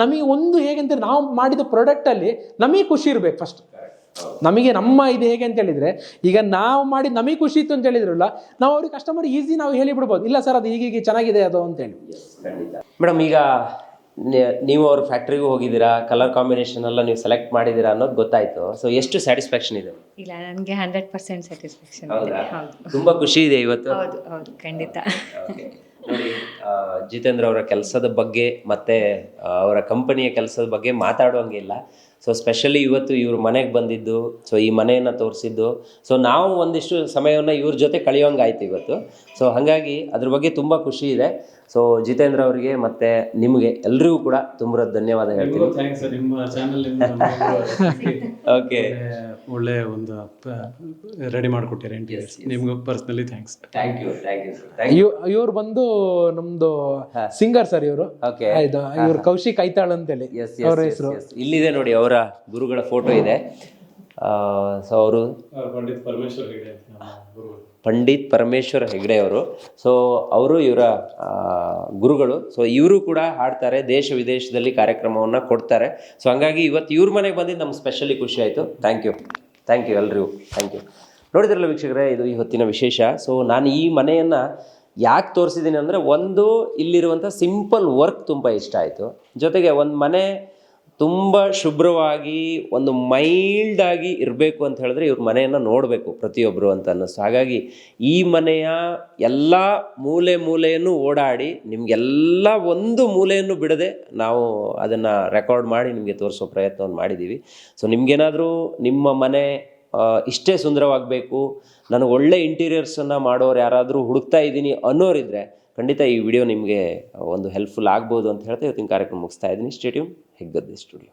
ನಮಗೆ ಒಂದು ಹೇಗೆ ಅಂತ ನಾವು ಮಾಡಿದ ಪ್ರಾಡಕ್ಟಲ್ಲಿ ನಮಗೆ ಖುಷಿ ಇರಬೇಕು ಫಸ್ಟ್ ನಮಗೆ ನಮ್ಮ ಇದು ಹೇಗೆ ಅಂತ ಹೇಳಿದ್ರೆ ಈಗ ನಾವು ಮಾಡಿ ನಮಗೆ ಖುಷಿ ಇತ್ತು ಅಂತ ಹೇಳಿದ್ರಲ್ಲ ನಾವು ಅವ್ರಿಗೆ ಕಸ್ಟಮರ್ ಈಸಿ ನಾವು ಹೇಳಿ ಬಿಡ್ಬೋದು ಇಲ್ಲ ಸರ್, ಅದು ಈಗೀಗ ಚೆನ್ನಾಗಿದೆ ಅದು ಅಂತೇಳಿ.
ಮೇಡಮ್ ಈಗ ನೀವು ಅವ್ರ ಫ್ಯಾಕ್ಟ್ರಿಗೂ ಹೋಗಿದ್ದೀರಾ ಕಲರ್ ಕಾಂಬಿನೇಷನ್ ಎಲ್ಲ ನೀವು ಸೆಲೆಕ್ಟ್ ಮಾಡಿದ್ದೀರಾ ಅನ್ನೋದು ಗೊತ್ತಾಯ್ತು. ಸೊ ಎಷ್ಟು ಸ್ಯಾಟಿಸ್ಫ್ಯಾಕ್ಷನ್ ಇದೆ?
ಇಲ್ಲ ನನಗೆ ಹಂಡ್ರೆಡ್ ಪರ್ಸೆಂಟ್ ಸ್ಯಾಟಿಸ್ಫ್ಯಾಕ್ಷನ್
ಹೌದಾ? ತುಂಬಾ ಖುಷಿ ಇದೆ ಇವತ್ತು.
ಹೌದು ಹೌದು ಖಂಡಿತ.
ನೋಡಿ ಜಿತೇಂದ್ರ ಅವರ ಕೆಲಸದ ಬಗ್ಗೆ ಮತ್ತೆ ಅವರ ಕಂಪನಿಯ ಕೆಲಸದ ಬಗ್ಗೆ ಮಾತಾಡುವಂಗಿಲ್ಲ ಸೊ ಸ್ಪೆಷಲಿ ಇವತ್ತು ಇವ್ರ ಮನೆಗೆ ಬಂದಿದ್ದು ಸೊ ಈ ಮನೆಯನ್ನು ತೋರಿಸಿದ್ದು. ಸೊ ನಾವು ಒಂದಿಷ್ಟು ಸಮಯವನ್ನು ಇವ್ರ ಜೊತೆ ಕಳೆಯೋಂಗಾಯ್ತು ಇವತ್ತು. ಸೊ ಹಾಗಾಗಿ ಅದ್ರ ಬಗ್ಗೆ ತುಂಬ ಖುಷಿ ಇದೆ. ಸೊ ಜಿತೇಂದ್ರ ಅವರಿಗೆ ಮತ್ತೆ ನಿಮಗೆ ಎಲ್ರಿಗೂ ಕೂಡ ತುಂಬ ಧನ್ಯವಾದ ಹೇಳ್ತೀನಿ.
ಥ್ಯಾಂಕ್ಸ್ ನಿಮ್ಮ ಚಾನಲ್
ಓಕೆ
ಒಳ್ಳೆ ಒಂದು ರೆಡಿ ಮಾಡಿಕೊಟ್ಟಿರಿ ನಿಮ್ಗೂ personally thanks
thank you thank you sir
ಇವ್ರು ಬಂದು ನಮ್ದು ಸಿಂಗರ್ ಸರ್ ಇವರು.
ಓಕೆ
ಇದು ಇವ್ರು ಕೌಶಿಕ್ ಐತಾಳ್ ಅಂತೇಳಿ.
ಎಸ್
ಅವ್ರ
ಎಸ್
ಹೆಸರು.
ಎಸ್ ಇಲ್ಲಿದೆ ನೋಡಿ ಅವರ ಗುರುಗಳ ಫೋಟೋ ಇದೆ. ಸೊ ಅವರು
ಪಂಡಿತ್ ಪರಮೇಶ್ವರ್ ಗುರುಗಳು ನಮ್ಮ ಗುರು
ಪಂಡಿತ್ ಪರಮೇಶ್ವರ್ ಹೆಗ್ಡೆ ಅವರು. ಸೊ ಅವರು ಇವರ ಗುರುಗಳು. ಸೊ ಇವರು ಕೂಡ ಹಾಡ್ತಾರೆ, ದೇಶ ವಿದೇಶದಲ್ಲಿ ಕಾರ್ಯಕ್ರಮವನ್ನು ಕೊಡ್ತಾರೆ. ಸೊ ಹಂಗಾಗಿ ಇವತ್ತು ಇವ್ರ ಮನೆಗೆ ಬಂದಿದ್ದು ನಮ್ಗೆ ಸ್ಪೆಷಲಿ ಖುಷಿ ಆಯಿತು. ಥ್ಯಾಂಕ್ ಯು ಥ್ಯಾಂಕ್ ಯು ಎಲ್ರಿಗೂ. ಥ್ಯಾಂಕ್ ಯು ನೋಡಿದ್ರಲ್ಲ ವೀಕ್ಷಕರೇ, ಇದು ಈ ಹೊತ್ತಿನ ವಿಶೇಷ. ಸೊ ನಾನು ಈ ಮನೆಯನ್ನು ಯಾಕೆ ತೋರಿಸಿದ್ದೀನಿ ಅಂದರೆ, ಒಂದು ಇಲ್ಲಿರುವಂಥ ಸಿಂಪಲ್ ವರ್ಕ್ ತುಂಬ ಇಷ್ಟ ಆಯಿತು. ಜೊತೆಗೆ ಒಂದು ಮನೆ ತುಂಬ ಶುಭ್ರವಾಗಿ ಒಂದು ಮೈಲ್ಡ್ ಆಗಿ ಇರಬೇಕು ಅಂತ ಹೇಳಿದ್ರೆ ಇವ್ರ ಮನೆಯನ್ನು ನೋಡಬೇಕು ಪ್ರತಿಯೊಬ್ಬರು ಅಂತ ಅನ್ನಿಸ್ತು. ಹಾಗಾಗಿ ಈ ಮನೆಯ ಎಲ್ಲ ಮೂಲೆ ಮೂಲೆಯನ್ನು ಓಡಾಡಿ ನಿಮಗೆಲ್ಲ ಒಂದು ಮೂಲೆಯನ್ನು ಬಿಡದೆ ನಾವು ಅದನ್ನು ರೆಕಾರ್ಡ್ ಮಾಡಿ ನಿಮಗೆ ತೋರಿಸೋ ಪ್ರಯತ್ನವನ್ನು ಮಾಡಿದ್ದೀವಿ ಸೊ ನಿಮಗೇನಾದರೂ ನಿಮ್ಮ ಮನೆ ಇಷ್ಟೇ ಸುಂದರವಾಗಬೇಕು, ನನಗೆ ಒಳ್ಳೆ ಇಂಟೀರಿಯರ್ಸನ್ನು ಮಾಡೋರು ಯಾರಾದರೂ ಹುಡುಕ್ತಾ ಇದ್ದೀನಿ ಅನ್ನೋರಿದ್ರೆ ಖಂಡಿತ ಈ ವಿಡಿಯೋ ನಿಮಗೆ ಒಂದು ಹೆಲ್ಪ್ಫುಲ್ ಆಗ್ಬೋದು ಅಂತ ಹೇಳ್ತಾ ಇವತ್ತಿನ ಕಾರ್ಯಕ್ರಮ ಮುಗಿಸ್ತಾ ಇದ್ದೀನಿ. Stadium Heggadde studio